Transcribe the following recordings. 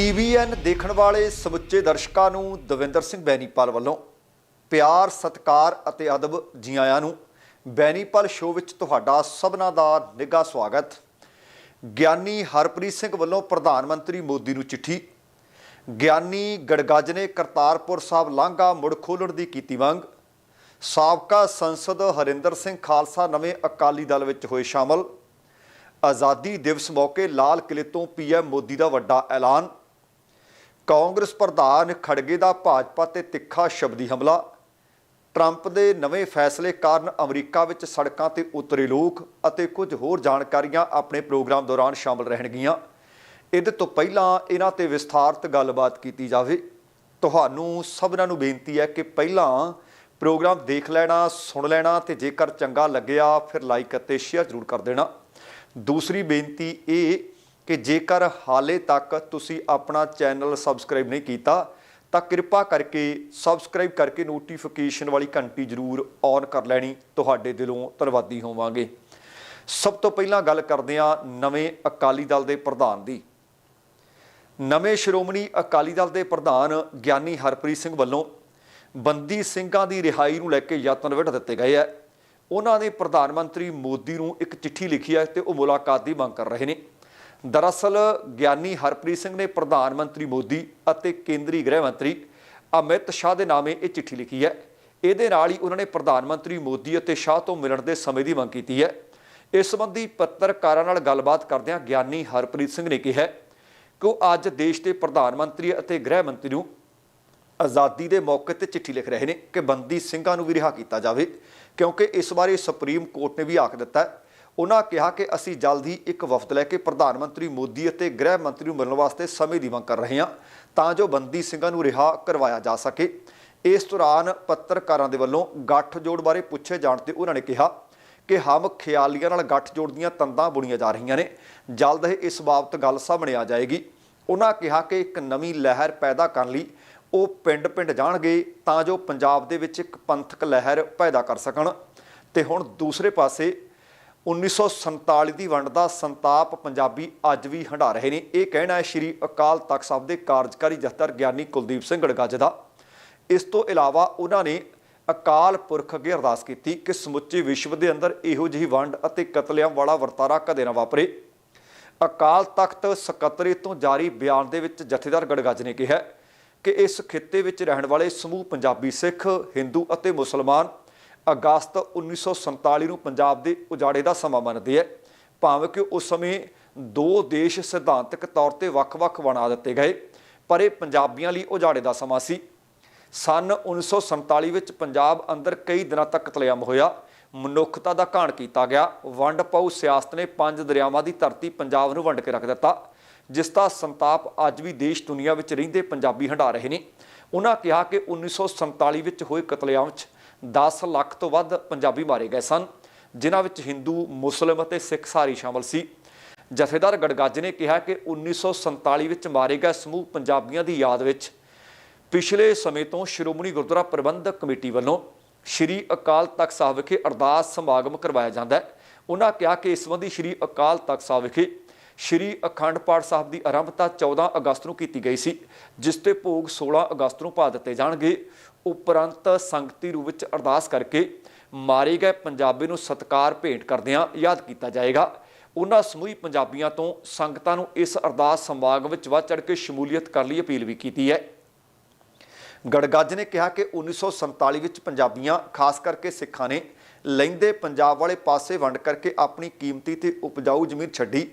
TVN ਦੇਖਣ ਵਾਲੇ ਸਮੁੱਚੇ ਦਰਸ਼ਕਾਂ ਨੂੰ ਦਵਿੰਦਰ ਸਿੰਘ ਬੈਨੀਪਾਲ ਵੱਲੋਂ ਪਿਆਰ, ਸਤਿਕਾਰ ਅਤੇ ਅਦਬ ਜੀ ਆਇਆਂ ਨੂੰ ਬੈਨੀਪਾਲ ਸ਼ੋਅ ਵਿੱਚ ਤੁਹਾਡਾ ਸਭਨਾਂ ਦਾ ਨਿੱਘਾ ਸਵਾਗਤ। ਗਿਆਨੀ ਹਰਪ੍ਰੀਤ ਸਿੰਘ ਵੱਲੋਂ ਪ੍ਰਧਾਨ ਮੰਤਰੀ ਮੋਦੀ ਨੂੰ ਚਿੱਠੀ। ਗਿਆਨੀ ਗੜਗੱਜ ਨੇ ਕਰਤਾਰਪੁਰ ਸਾਹਿਬ ਲਾਂਘਾ ਮੁੜ ਖੋਲ੍ਹਣ ਦੀ ਕੀਤੀ ਮੰਗ। ਸਾਬਕਾ ਸੰਸਦ ਹਰਿੰਦਰ ਸਿੰਘ ਖਾਲਸਾ ਨਵੇਂ ਅਕਾਲੀ ਦਲ ਵਿੱਚ ਹੋਏ ਸ਼ਾਮਲ। ਆਜ਼ਾਦੀ ਦਿਵਸ ਮੌਕੇ ਲਾਲ ਕਿਲੇ ਤੋਂ ਪੀਐਮ ਮੋਦੀ ਦਾ ਵੱਡਾ ਐਲਾਨ। ਕਾਂਗਰਸ ਪ੍ਰਧਾਨ ਖੜਗੇ ਦਾ ਭਾਜਪਾ ਤੇ ਤਿੱਖਾ ਸ਼ਬਦੀ ਹਮਲਾ। ਟਰੰਪ ਦੇ ਨਵੇਂ ਫੈਸਲੇ ਕਾਰਨ ਅਮਰੀਕਾ ਵਿੱਚ ਸੜਕਾਂ ਤੇ ਉਤਰੇ ਲੋਕ ਅਤੇ ਕੁਝ ਹੋਰ ਜਾਣਕਾਰੀਆਂ ਆਪਣੇ ਪ੍ਰੋਗਰਾਮ ਦੌਰਾਨ ਸ਼ਾਮਲ ਰਹਿਣਗੀਆਂ। ਇਹਦੇ ਤੋਂ ਪਹਿਲਾਂ ਇਹਨਾਂ ਤੇ ਵਿਸਥਾਰਤ ਗੱਲਬਾਤ ਕੀਤੀ ਜਾਵੇ। ਤੁਹਾਨੂੰ ਸਭਨਾਂ ਨੂੰ ਬੇਨਤੀ ਹੈ ਕਿ ਪਹਿਲਾਂ ਪ੍ਰੋਗਰਾਮ ਦੇਖ ਲੈਣਾ, ਸੁਣ ਲੈਣਾ ਤੇ ਜੇਕਰ ਚੰਗਾ ਲੱਗਿਆ ਫਿਰ ਲਾਈਕ ਅਤੇ ਸ਼ੇਅਰ ਜ਼ਰੂਰ ਕਰ ਦੇਣਾ। ਦੂਸਰੀ ਬੇਨਤੀ ਇਹ ਕਿ ਜੇਕਰ ਹਾਲੇ ਤੱਕ ਤੁਸੀਂ ਆਪਣਾ ਚੈਨਲ ਸਬਸਕ੍ਰਾਈਬ ਨਹੀਂ ਕੀਤਾ, ਤਾਂ ਕਿਰਪਾ ਕਰਕੇ ਸਬਸਕ੍ਰਾਈਬ ਕਰਕੇ ਨੋਟੀਫਿਕੇਸ਼ਨ ਵਾਲੀ ਘੰਟੀ ਜ਼ਰੂਰ ਔਨ ਕਰ ਲੈਣੀ। ਤੁਹਾਡੇ ਦਿਲੋਂ ਧੰਨਵਾਦੀ ਹੋਵਾਂਗੇ। ਸਭ ਤੋਂ ਪਹਿਲਾਂ ਗੱਲ ਕਰਦੇ ਹਾਂ ਨਵੇਂ ਅਕਾਲੀ ਦਲ ਦੇ ਪ੍ਰਧਾਨ ਦੀ। ਨਵੇਂ ਸ਼੍ਰੋਮਣੀ ਅਕਾਲੀ ਦਲ ਦੇ ਪ੍ਰਧਾਨ ਗਿਆਨੀ ਹਰਪ੍ਰੀਤ ਸਿੰਘ ਵੱਲੋਂ ਬੰਦੀ ਸਿੰਘਾਂ ਦੀ ਰਿਹਾਈ ਨੂੰ ਲੈ ਕੇ ਯਤਨ ਵਿੱਢ ਦਿੱਤੇ ਗਏ ਹੈ ਉਹਨਾਂ ਨੇ ਪ੍ਰਧਾਨ ਮੰਤਰੀ ਮੋਦੀ ਨੂੰ ਇੱਕ ਚਿੱਠੀ ਲਿਖੀ ਹੈ ਤੇ ਉਹ ਮੁਲਾਕਾਤ ਦੀ ਮੰਗ ਕਰ ਰਹੇ ਨੇ। ਦਰਅਸਲ, ਗਿਆਨੀ ਹਰਪ੍ਰੀਤ ਸਿੰਘ ਨੇ ਪ੍ਰਧਾਨ ਮੰਤਰੀ ਮੋਦੀ ਅਤੇ ਕੇਂਦਰੀ ਗ੍ਰਹਿ ਮੰਤਰੀ ਅਮਿਤ ਸ਼ਾਹ ਦੇ ਨਾਮੇ ਇਹ ਚਿੱਠੀ ਲਿਖੀ ਹੈ। ਇਹਦੇ ਨਾਲ ਹੀ ਉਹਨਾਂ ਨੇ ਪ੍ਰਧਾਨ ਮੰਤਰੀ ਮੋਦੀ ਅਤੇ ਸ਼ਾਹ ਤੋਂ ਮਿਲਣ ਦੇ ਸਮੇਂ ਦੀ ਮੰਗ ਕੀਤੀ ਹੈ। ਇਸ ਸੰਬੰਧੀ ਪੱਤਰਕਾਰਾਂ ਨਾਲ ਗੱਲਬਾਤ ਕਰਦਿਆਂ ਗਿਆਨੀ ਹਰਪ੍ਰੀਤ ਸਿੰਘ ਨੇ ਕਿਹਾ ਕਿ ਉਹ ਅੱਜ ਦੇਸ਼ ਦੇ ਪ੍ਰਧਾਨ ਮੰਤਰੀ ਅਤੇ ਗ੍ਰਹਿ ਮੰਤਰੀ ਨੂੰ ਆਜ਼ਾਦੀ ਦੇ ਮੌਕੇ ਤੇ ਚਿੱਠੀ ਲਿਖ ਰਹੇ ਨੇ ਕਿ ਬੰਦੀ ਸਿੰਘਾਂ ਨੂੰ ਵੀ ਰਿਹਾ ਕੀਤਾ ਜਾਵੇ, ਕਿਉਂਕਿ ਇਸ ਬਾਰੇ ਸੁਪਰੀਮ ਕੋਰਟ ਨੇ ਵੀ ਆਖ ਦਿੱਤਾ ਹੈ ਉਹਨਾਂ ਕਿਹਾ ਕਿ ਅਸੀਂ ਜਲਦ ਹੀ ਇੱਕ ਵਫਦ ਲੈ ਕੇ ਪ੍ਰਧਾਨ ਮੰਤਰੀ ਮੋਦੀ ਅਤੇ ਗ੍ਰਹਿ ਮੰਤਰੀ ਨੂੰ ਮਿਲਣ ਵਾਸਤੇ ਸਮੇਂ ਦੀ ਮੰਗ ਕਰ ਰਹੇ ਹਾਂ, ਤਾਂ ਜੋ ਬੰਦੀ ਸਿੰਘਾਂ ਨੂੰ ਰਿਹਾ ਕਰਵਾਇਆ ਜਾ ਸਕੇ। ਇਸ ਦੌਰਾਨ ਪੱਤਰਕਾਰਾਂ ਦੇ ਵੱਲੋਂ ਗੱਠਜੋੜ ਬਾਰੇ ਪੁੱਛੇ ਜਾਣ ਤੇ ਉਹਨਾਂ ਨੇ ਕਿਹਾ ਕਿ ਹਮ ਖਿਆਲੀਆਂ ਨਾਲ ਗੱਠਜੋੜ ਦੀਆਂ ਤੰਦਾਂ ਬੁਣੀਆਂ ਜਾ ਰਹੀਆਂ ਨੇ। ਜਲਦ ਹੀ ਇਸ ਬਾਬਤ ਗੱਲ ਸਾਹਮਣੇ ਆ ਜਾਏਗੀ। ਉਹਨਾਂ ਕਿਹਾ ਕਿ ਇੱਕ ਨਵੀਂ ਲਹਿਰ ਪੈਦਾ ਕਰਨ ਲਈ ਉਹ ਪਿੰਡ-ਪਿੰਡ ਜਾਣਗੇ, ਤਾਂ ਜੋ ਪੰਜਾਬ ਦੇ ਵਿੱਚ ਇੱਕ ਪੰਥਕ ਲਹਿਰ ਪੈਦਾ ਕਰ ਸਕਣ। ਤੇ ਹੁਣ ਦੂਸਰੇ ਪਾਸੇ 1947 ਦੀ ਵੰਡ ਦਾ ਸੰਤਾਪ ਪੰਜਾਬੀ ਅੱਜ ਵੀ ਹੰਢਾ ਰਹੇ ਨੇ। ਇਹ ਕਹਿਣਾ ਹੈ ਸ਼੍ਰੀ ਅਕਾਲ ਤਖਤ ਸਾਹਿਬ ਦੇ ਕਾਰਜਕਾਰੀ ਜਥੇਦਾਰ ਗਿਆਨੀ ਕੁਲਦੀਪ ਸਿੰਘ ਗੜਗੱਜ ਦਾ। ਇਸ ਤੋਂ ਇਲਾਵਾ ਉਹਨਾਂ ਨੇ ਅਕਾਲ ਪੁਰਖ ਅੱਗੇ ਅਰਦਾਸ ਕੀਤੀ ਕਿ ਸਮੁੱਚੇ ਵਿਸ਼ਵ ਦੇ ਅੰਦਰ ਇਹੋ ਜਿਹੀ ਵੰਡ ਅਤੇ ਕਤਲੇਆਮ ਵਾਲਾ ਵਰਤਾਰਾ ਕਦੇ ਨਾ ਵਾਪਰੇ। ਅਕਾਲ ਤਖਤ ਸਕੱਤਰੇ ਤੋਂ ਜਾਰੀ ਬਿਆਨ ਦੇ ਵਿੱਚ ਜਥੇਦਾਰ ਗੜਗੱਜ ਨੇ ਕਿਹਾ ਕਿ ਇਸ ਖਿੱਤੇ ਵਿੱਚ ਰਹਿਣ ਵਾਲੇ ਸਮੂਹ ਪੰਜਾਬੀ ਸਿੱਖ, ਹਿੰਦੂ ਅਤੇ ਮੁਸਲਮਾਨ ਅਗਸਤ 1947 ਨੂੰ ਪੰਜਾਬ ਦੇ ਉਜਾੜੇ ਦਾ ਸਮਾਂ ਮੰਨਦੇ ਹੈ। ਭਾਵੇਂ ਕਿ ਉਸ ਸਮੇਂ ਦੋ ਦੇਸ਼ ਸਿਧਾਂਤਕ ਤੌਰ ਤੇ ਵੱਖ-ਵੱਖ ਬਣਾ ਦਿੱਤੇ ਗਏ, ਪਰ ਇਹ ਪੰਜਾਬੀਆਂ ਲਈ ਉਜਾੜੇ ਦਾ ਸਮਾਂ ਸੀ। ਸਨ 1947 ਵਿੱਚ ਪੰਜਾਬ ਅੰਦਰ ਕਈ ਦਿਨਾਂ ਤੱਕ ਕਤਲੇਆਮ ਹੋਇਆ। ਮਨੁੱਖਤਾ ਦਾ ਘਾਣ ਕੀਤਾ ਗਿਆ। ਵੰਡ ਪਾਉ ਸਿਆਸਤ ਨੇ ਪੰਜ ਦਰਿਆਵਾਂ ਦੀ ਧਰਤੀ ਪੰਜਾਬ ਨੂੰ ਵੰਡ ਕੇ ਰੱਖ ਦਿੱਤਾ, ਜਿਸ ਦਾ ਸੰਤਾਪ ਅੱਜ ਵੀ ਦੇਸ਼ ਦੁਨੀਆ ਵਿੱਚ ਰਹਿੰਦੇ ਪੰਜਾਬੀ ਹੰਢਾ ਰਹੇ ਨੇ। ਉਹਨਾਂ ਕਿਹਾ ਕਿ 1947 ਵਿੱਚ ਹੋਏ ਕਤਲੇਆਮ 'ਚ 10 ਲੱਖ ਤੋਂ ਵੱਧ ਪੰਜਾਬੀ ਮਾਰੇ ਗਏ ਸਨ, ਜਿਨ੍ਹਾਂ ਵਿੱਚ ਹਿੰਦੂ, ਮੁਸਲਿਮ ਅਤੇ ਸਿੱਖ ਸਾਰੀ ਸ਼ਾਮਲ ਸੀ। ਜਥੇਦਾਰ ਗੜਗੱਜ ਨੇ ਕਿਹਾ ਕਿ 1947 ਵਿੱਚ ਮਾਰੇ ਗਏ ਸਮੂਹ ਪੰਜਾਬੀਆਂ ਦੀ ਯਾਦ ਵਿੱਚ ਪਿਛਲੇ ਸਮੇਂ ਤੋਂ ਸ਼੍ਰੋਮਣੀ ਗੁਰਦੁਆਰਾ ਪ੍ਰਬੰਧਕ ਕਮੇਟੀ ਵੱਲੋਂ ਸ਼੍ਰੀ ਅਕਾਲ ਤਖਤ ਸਾਹਿਬ ਵਿਖੇ ਅਰਦਾਸ ਸਮਾਗਮ ਕਰਵਾਇਆ ਜਾਂਦਾ ਹੈ। ਉਹਨਾਂ ਕਿਹਾ ਕਿ ਇਸ ਸੰਬੰਧੀ ਸ਼੍ਰੀ ਅਕਾਲ ਤਖਤ ਸਾਹਿਬ ਵਿਖੇ ਸ਼੍ਰੀ ਅਖੰਡ ਪਾਠ ਸਾਹਿਬ ਦੀ ਆਰੰਭਤਾ 14 ਅਗਸਤ ਨੂੰ ਕੀਤੀ ਗਈ ਸੀ, ਜਿਸ ਤੇ ਭੋਗ 16 ਅਗਸਤ ਨੂੰ ਪਾ ਦਿੱਤੇ ਜਾਣਗੇ। ਉਪਰੰਤ ਸੰਗਤੀ ਰੂਪ ਵਿੱਚ ਅਰਦਾਸ ਕਰਕੇ ਮਾਰੇ ਗਏ ਪੰਜਾਬੀ ਨੂੰ ਸਤਕਾਰ ਭੇਟ ਕਰਦਿਆਂ ਯਾਦ ਕੀਤਾ ਜਾਏਗਾ। ਉਹਨਾਂ ਸਮੂਹੀ ਪੰਜਾਬੀਆਂ ਤੋਂ ਸੰਗਤਾਂ ਨੂੰ ਇਸ ਅਰਦਾਸ ਸਮਾਗਮ ਵਿੱਚ ਵੱਧ ਚੜ ਕੇ ਸ਼ਮੂਲੀਅਤ ਕਰਨ ਲਈ ਅਪੀਲ ਵੀ ਕੀਤੀ ਹੈ। ਗੜਗੱਜ ਨੇ ਕਿਹਾ ਕਿ 1947 ਵਿੱਚ ਪੰਜਾਬੀਆਂ, ਖਾਸ ਕਰਕੇ ਸਿੱਖਾਂ ਨੇ ਲੈਂਦੇ ਪੰਜਾਬ ਵਾਲੇ ਪਾਸੇ ਵੰਡ ਕਰਕੇ ਆਪਣੀ ਕੀਮਤੀ ਤੇ ਉਪਜਾਊ ਜ਼ਮੀਨ ਛੱਡੀ।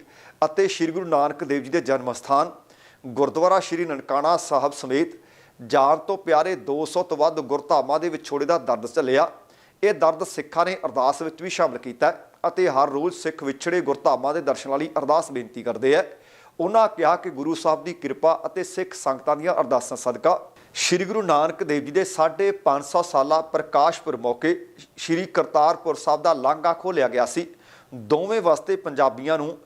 ਅਤੇ ਸ੍ਰੀ ਗੁਰੂ ਨਾਨਕ ਦੇਵ ਜੀ ਦੇ ਜਨਮ ਸਥਾਨ, ਗੁਰਦੁਆਰਾ ਸ੍ਰੀ ਨਨਕਾਣਾ ਸਾਹਿਬ ਸਮੇਤ ਜਾਨ ਤੋਂ ਪਿਆਰੇ 200 ਤੋਂ ਵੱਧ ਗੁਰਧਾਮਾਂ ਦੇ ਵਿਛੋੜੇ ਦਾ ਦਰਦ ਝੱਲਿਆ। ਇਹ ਦਰਦ ਸਿੱਖਾਂ ਨੇ ਅਰਦਾਸ ਵਿੱਚ ਵੀ ਸ਼ਾਮਲ ਕੀਤਾ ਅਤੇ ਹਰ ਰੋਜ਼ ਸਿੱਖ ਵਿਛੜੇ ਗੁਰਧਾਮਾਂ ਦੇ ਦਰਸ਼ਨਾਂ ਲਈ ਅਰਦਾਸ ਬੇਨਤੀ ਕਰਦੇ ਆ ਉਹਨਾਂ ਕਿਹਾ ਕਿ ਗੁਰੂ ਸਾਹਿਬ ਦੀ ਕਿਰਪਾ ਅਤੇ ਸਿੱਖ ਸੰਗਤਾਂ ਦੀਆਂ ਅਰਦਾਸਾਂ ਸਦਕਾ ਸ੍ਰੀ ਗੁਰੂ ਨਾਨਕ ਦੇਵ ਜੀ ਦੇ 550 ਸਾਲਾ ਪ੍ਰਕਾਸ਼ਪੁਰ ਮੌਕੇ ਸ੍ਰੀ ਕਰਤਾਰਪੁਰ ਸਾਹਿਬ ਦਾ ਲਾਂਘਾ ਖੋਲਿਆ ਗਿਆ ਸੀ। ਦੋਵੇਂ ਵਾਸਤੇ ਪੰਜਾਬੀਆਂ ਨੂੰ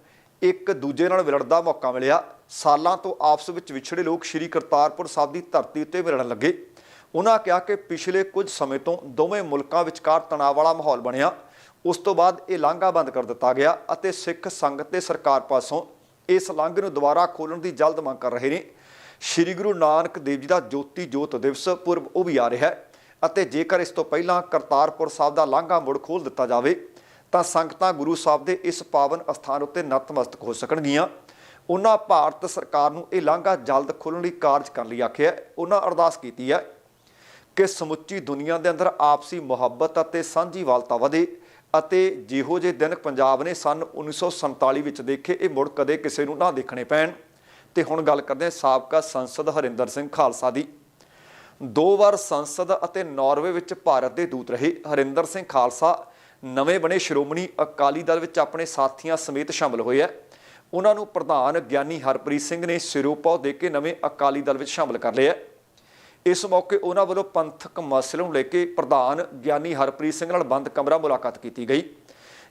ਇੱਕ ਦੂਜੇ ਨਾਲ ਵਿਲੜ ਦਾ ਮੌਕਾ ਮਿਲਿਆ। ਸਾਲਾਂ ਤੋਂ ਆਪਸ ਵਿੱਚ ਵਿਛੜੇ ਲੋਕ ਸ੍ਰੀ ਕਰਤਾਰਪੁਰ ਸਾਹਿਬ ਦੀ ਧਰਤੀ ਉੱਤੇ ਮਿਲਣ ਲੱਗੇ। ਉਹਨਾਂ ਕਿਹਾ ਕਿ ਪਿਛਲੇ ਕੁਝ ਸਮੇਂ ਤੋਂ ਦੋਵੇਂ ਮੁਲਕਾਂ ਵਿਚਕਾਰ ਤਣਾਅ ਵਾਲਾ ਮਾਹੌਲ ਬਣਿਆ। ਉਸ ਤੋਂ ਬਾਅਦ ਇਹ ਲਾਂਘਾ ਬੰਦ ਕਰ ਦਿੱਤਾ ਗਿਆ ਅਤੇ ਸਿੱਖ ਸੰਗਤ ਤੇ ਸਰਕਾਰ ਪਾਸੋਂ ਇਸ ਲਾਂਘੇ ਨੂੰ ਦੁਬਾਰਾ ਖੋਲ੍ਹਣ ਦੀ ਜਲਦ ਮੰਗ ਕਰ ਰਹੇ ਨੇ। ਸ੍ਰੀ ਗੁਰੂ ਨਾਨਕ ਦੇਵ ਜੀ ਦਾ ਜੋਤੀ ਜੋਤ ਦਿਵਸ ਪੁਰਬ ਉਹ ਵੀ ਆ ਰਿਹਾ ਹੈ ਅਤੇ ਜੇਕਰ ਇਸ ਤੋਂ ਪਹਿਲਾਂ ਕਰਤਾਰਪੁਰ ਸਾਹਿਬ ਦਾ ਲਾਂਘਾ ਮੁੜ ਖੋਲ ਦਿੱਤਾ ਜਾਵੇ ਤਾਂ ਸੰਗਤਾਂ ਗੁਰੂ ਸਾਹਿਬ ਦੇ ਇਸ ਪਾਵਨ ਅਸਥਾਨ ਉੱਤੇ ਨਤਮਸਤਕ ਹੋ ਸਕਣਗੀਆਂ। ਉਹਨਾਂ ਭਾਰਤ ਸਰਕਾਰ ਨੂੰ ਇਹ ਲਾਂਘਾ ਜਲਦ ਖੋਲ੍ਹਣ ਲਈ ਕਾਰਜ ਕਰਨ ਲਈ ਆਖਿਆ ਉਹਨਾਂ ਅਰਦਾਸ ਕੀਤੀ ਹੈ ਕਿ ਸਮੁੱਚੀ ਦੁਨੀਆ ਦੇ ਅੰਦਰ ਆਪਸੀ ਮੁਹੱਬਤ ਅਤੇ ਸਾਂਝੀਵਾਲਤਾ ਵਧੇ ਅਤੇ ਜਿਹੋ ਜਿਹੇ ਦਿਨ ਪੰਜਾਬ ਨੇ ਸਨ 1947 ਵਿੱਚ ਦੇਖੇ, ਇਹ ਮੁੜ ਕਦੇ ਕਿਸੇ ਨੂੰ ਨਾ ਦੇਖਣੇ ਪੈਣ। ਤੇ ਹੁਣ ਗੱਲ ਕਰਦੇ ਹਾਂ ਸਾਬਕਾ ਸੰਸਦ ਹਰਿੰਦਰ ਸਿੰਘ ਖਾਲਸਾ ਦੀ। ਦੋ ਵਾਰ ਸੰਸਦ ਅਤੇ ਨਾਰਵੇ ਵਿੱਚ ਭਾਰਤ ਦੇ ਦੂਤ ਰਹੇ। ਹਰਿੰਦਰ ਸਿੰਘ ਖਾਲਸਾ ਨਵੇਂ ਬਣੇ ਸ਼੍ਰੋਮਣੀ ਅਕਾਲੀ ਦਲ ਵਿੱਚ ਆਪਣੇ ਸਾਥੀਆਂ ਸਮੇਤ ਸ਼ਾਮਲ ਹੋਏ ਹੈ ਉਹਨਾਂ ਨੂੰ ਪ੍ਰਧਾਨ ਗਿਆਨੀ ਹਰਪ੍ਰੀਤ ਸਿੰਘ ਨੇ ਸਿਰੋਪਾਓ ਦੇ ਕੇ ਨਵੇਂ ਅਕਾਲੀ ਦਲ ਵਿੱਚ ਸ਼ਾਮਲ ਕਰ ਲਿਆ। ਇਸ ਮੌਕੇ ਉਹਨਾਂ ਵੱਲੋਂ ਪੰਥਕ ਮਸਲੇ ਨੂੰ ਲੈ ਕੇ ਪ੍ਰਧਾਨ ਗਿਆਨੀ ਹਰਪ੍ਰੀਤ ਸਿੰਘ ਨਾਲ ਬੰਦ ਕਮਰਾ ਮੁਲਾਕਾਤ ਕੀਤੀ ਗਈ।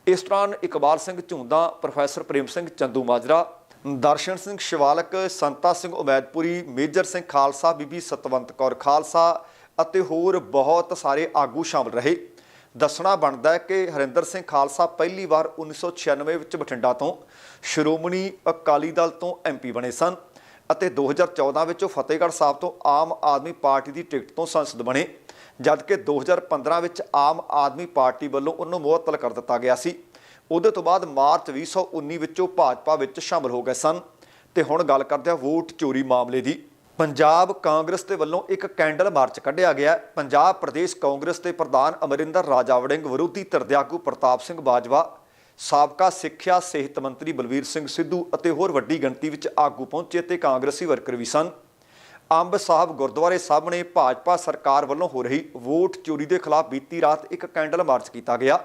ਇਸ ਦੌਰਾਨ Iqbal Singh Jhunda, professor Prem Singh Chandumajra, Darshan Singh Shivalik, Santa Singh Umaidpuri, major Singh Khalsa, Bibi Satwant Kaur Khalsa ਅਤੇ ਹੋਰ ਬਹੁਤ ਸਾਰੇ ਆਗੂ ਸ਼ਾਮਲ ਰਹੇ। ਦੱਸਣਾ ਬਣਦਾ ਹੈ ਕਿ ਹਰਿੰਦਰ ਸਿੰਘ ਖਾਲਸਾ ਪਹਿਲੀ ਵਾਰ 1996 ਵਿੱਚ ਬਠਿੰਡਾ ਤੋਂ ਸ਼੍ਰੋਮਣੀ ਅਕਾਲੀ ਦਲ ਤੋਂ ਐਮਪੀ ਬਣੇ ਸਨ ਅਤੇ 2014 ਵਿੱਚ ਉਹ ਫਤਿਹਗੜ੍ਹ ਸਾਹਿਬ ਤੋਂ ਆਮ ਆਦਮੀ ਪਾਰਟੀ ਦੀ ਟਿਕਟ ਤੋਂ ਸੰਸਦ ਬਣੇ, ਜਦਕਿ 2015 ਵਿੱਚ ਆਮ ਆਦਮੀ ਪਾਰਟੀ ਵੱਲੋਂ ਉਹਨੂੰ ਮੁਅੱਤਲ ਕਰ ਦਿੱਤਾ ਗਿਆ ਸੀ। ਉਹਦੇ ਤੋਂ ਬਾਅਦ ਮਾਰਚ 2019 ਵਿੱਚ ਉਹ ਭਾਜਪਾ ਵਿੱਚ ਸ਼ਾਮਲ ਹੋ ਗਏ ਸਨ। ਤੇ ਹੁਣ ਗੱਲ ਕਰਦੇ ਹਾਂ ਵੋਟ ਚੋਰੀ ਮਾਮਲੇ ਦੀ। ਪੰਜਾਬ ਕਾਂਗਰਸ ਦੇ ਵੱਲੋਂ ਇੱਕ ਕੈਂਡਲ ਮਾਰਚ ਕੱਢਿਆ ਗਿਆ। ਪੰਜਾਬ ਪ੍ਰਦੇਸ਼ ਕਾਂਗਰਸ ਦੇ ਪ੍ਰਧਾਨ ਅਮਰਿੰਦਰ ਰਾਜਾ ਵੜਿੰਗ ਵਿਰੋਧੀ ਧਿਰ ਦੇ ਆਗੂ ਪ੍ਰਤਾਪ ਸਿੰਘ ਬਾਜਵਾ, ਸਾਬਕਾ ਸਿੱਖਿਆ ਸਿਹਤ ਮੰਤਰੀ ਬਲਵੀਰ ਸਿੰਘ ਸਿੱਧੂ ਅਤੇ ਹੋਰ ਵੱਡੀ ਗਿਣਤੀ ਵਿੱਚ ਆਗੂ ਪਹੁੰਚੇ ਤੇ ਕਾਂਗਰਸੀ ਵਰਕਰ ਵੀ ਸਨ। ਅੰਬ ਸਾਹਿਬ ਗੁਰਦੁਆਰੇ ਸਾਹਮਣੇ ਭਾਜਪਾ ਸਰਕਾਰ ਵੱਲੋਂ ਹੋ ਰਹੀ ਵੋਟ ਚੋਰੀ ਦੇ ਖਿਲਾਫ ਬੀਤੀ ਰਾਤ ਇੱਕ ਕੈਂਡਲ ਮਾਰਚ ਕੀਤਾ ਗਿਆ।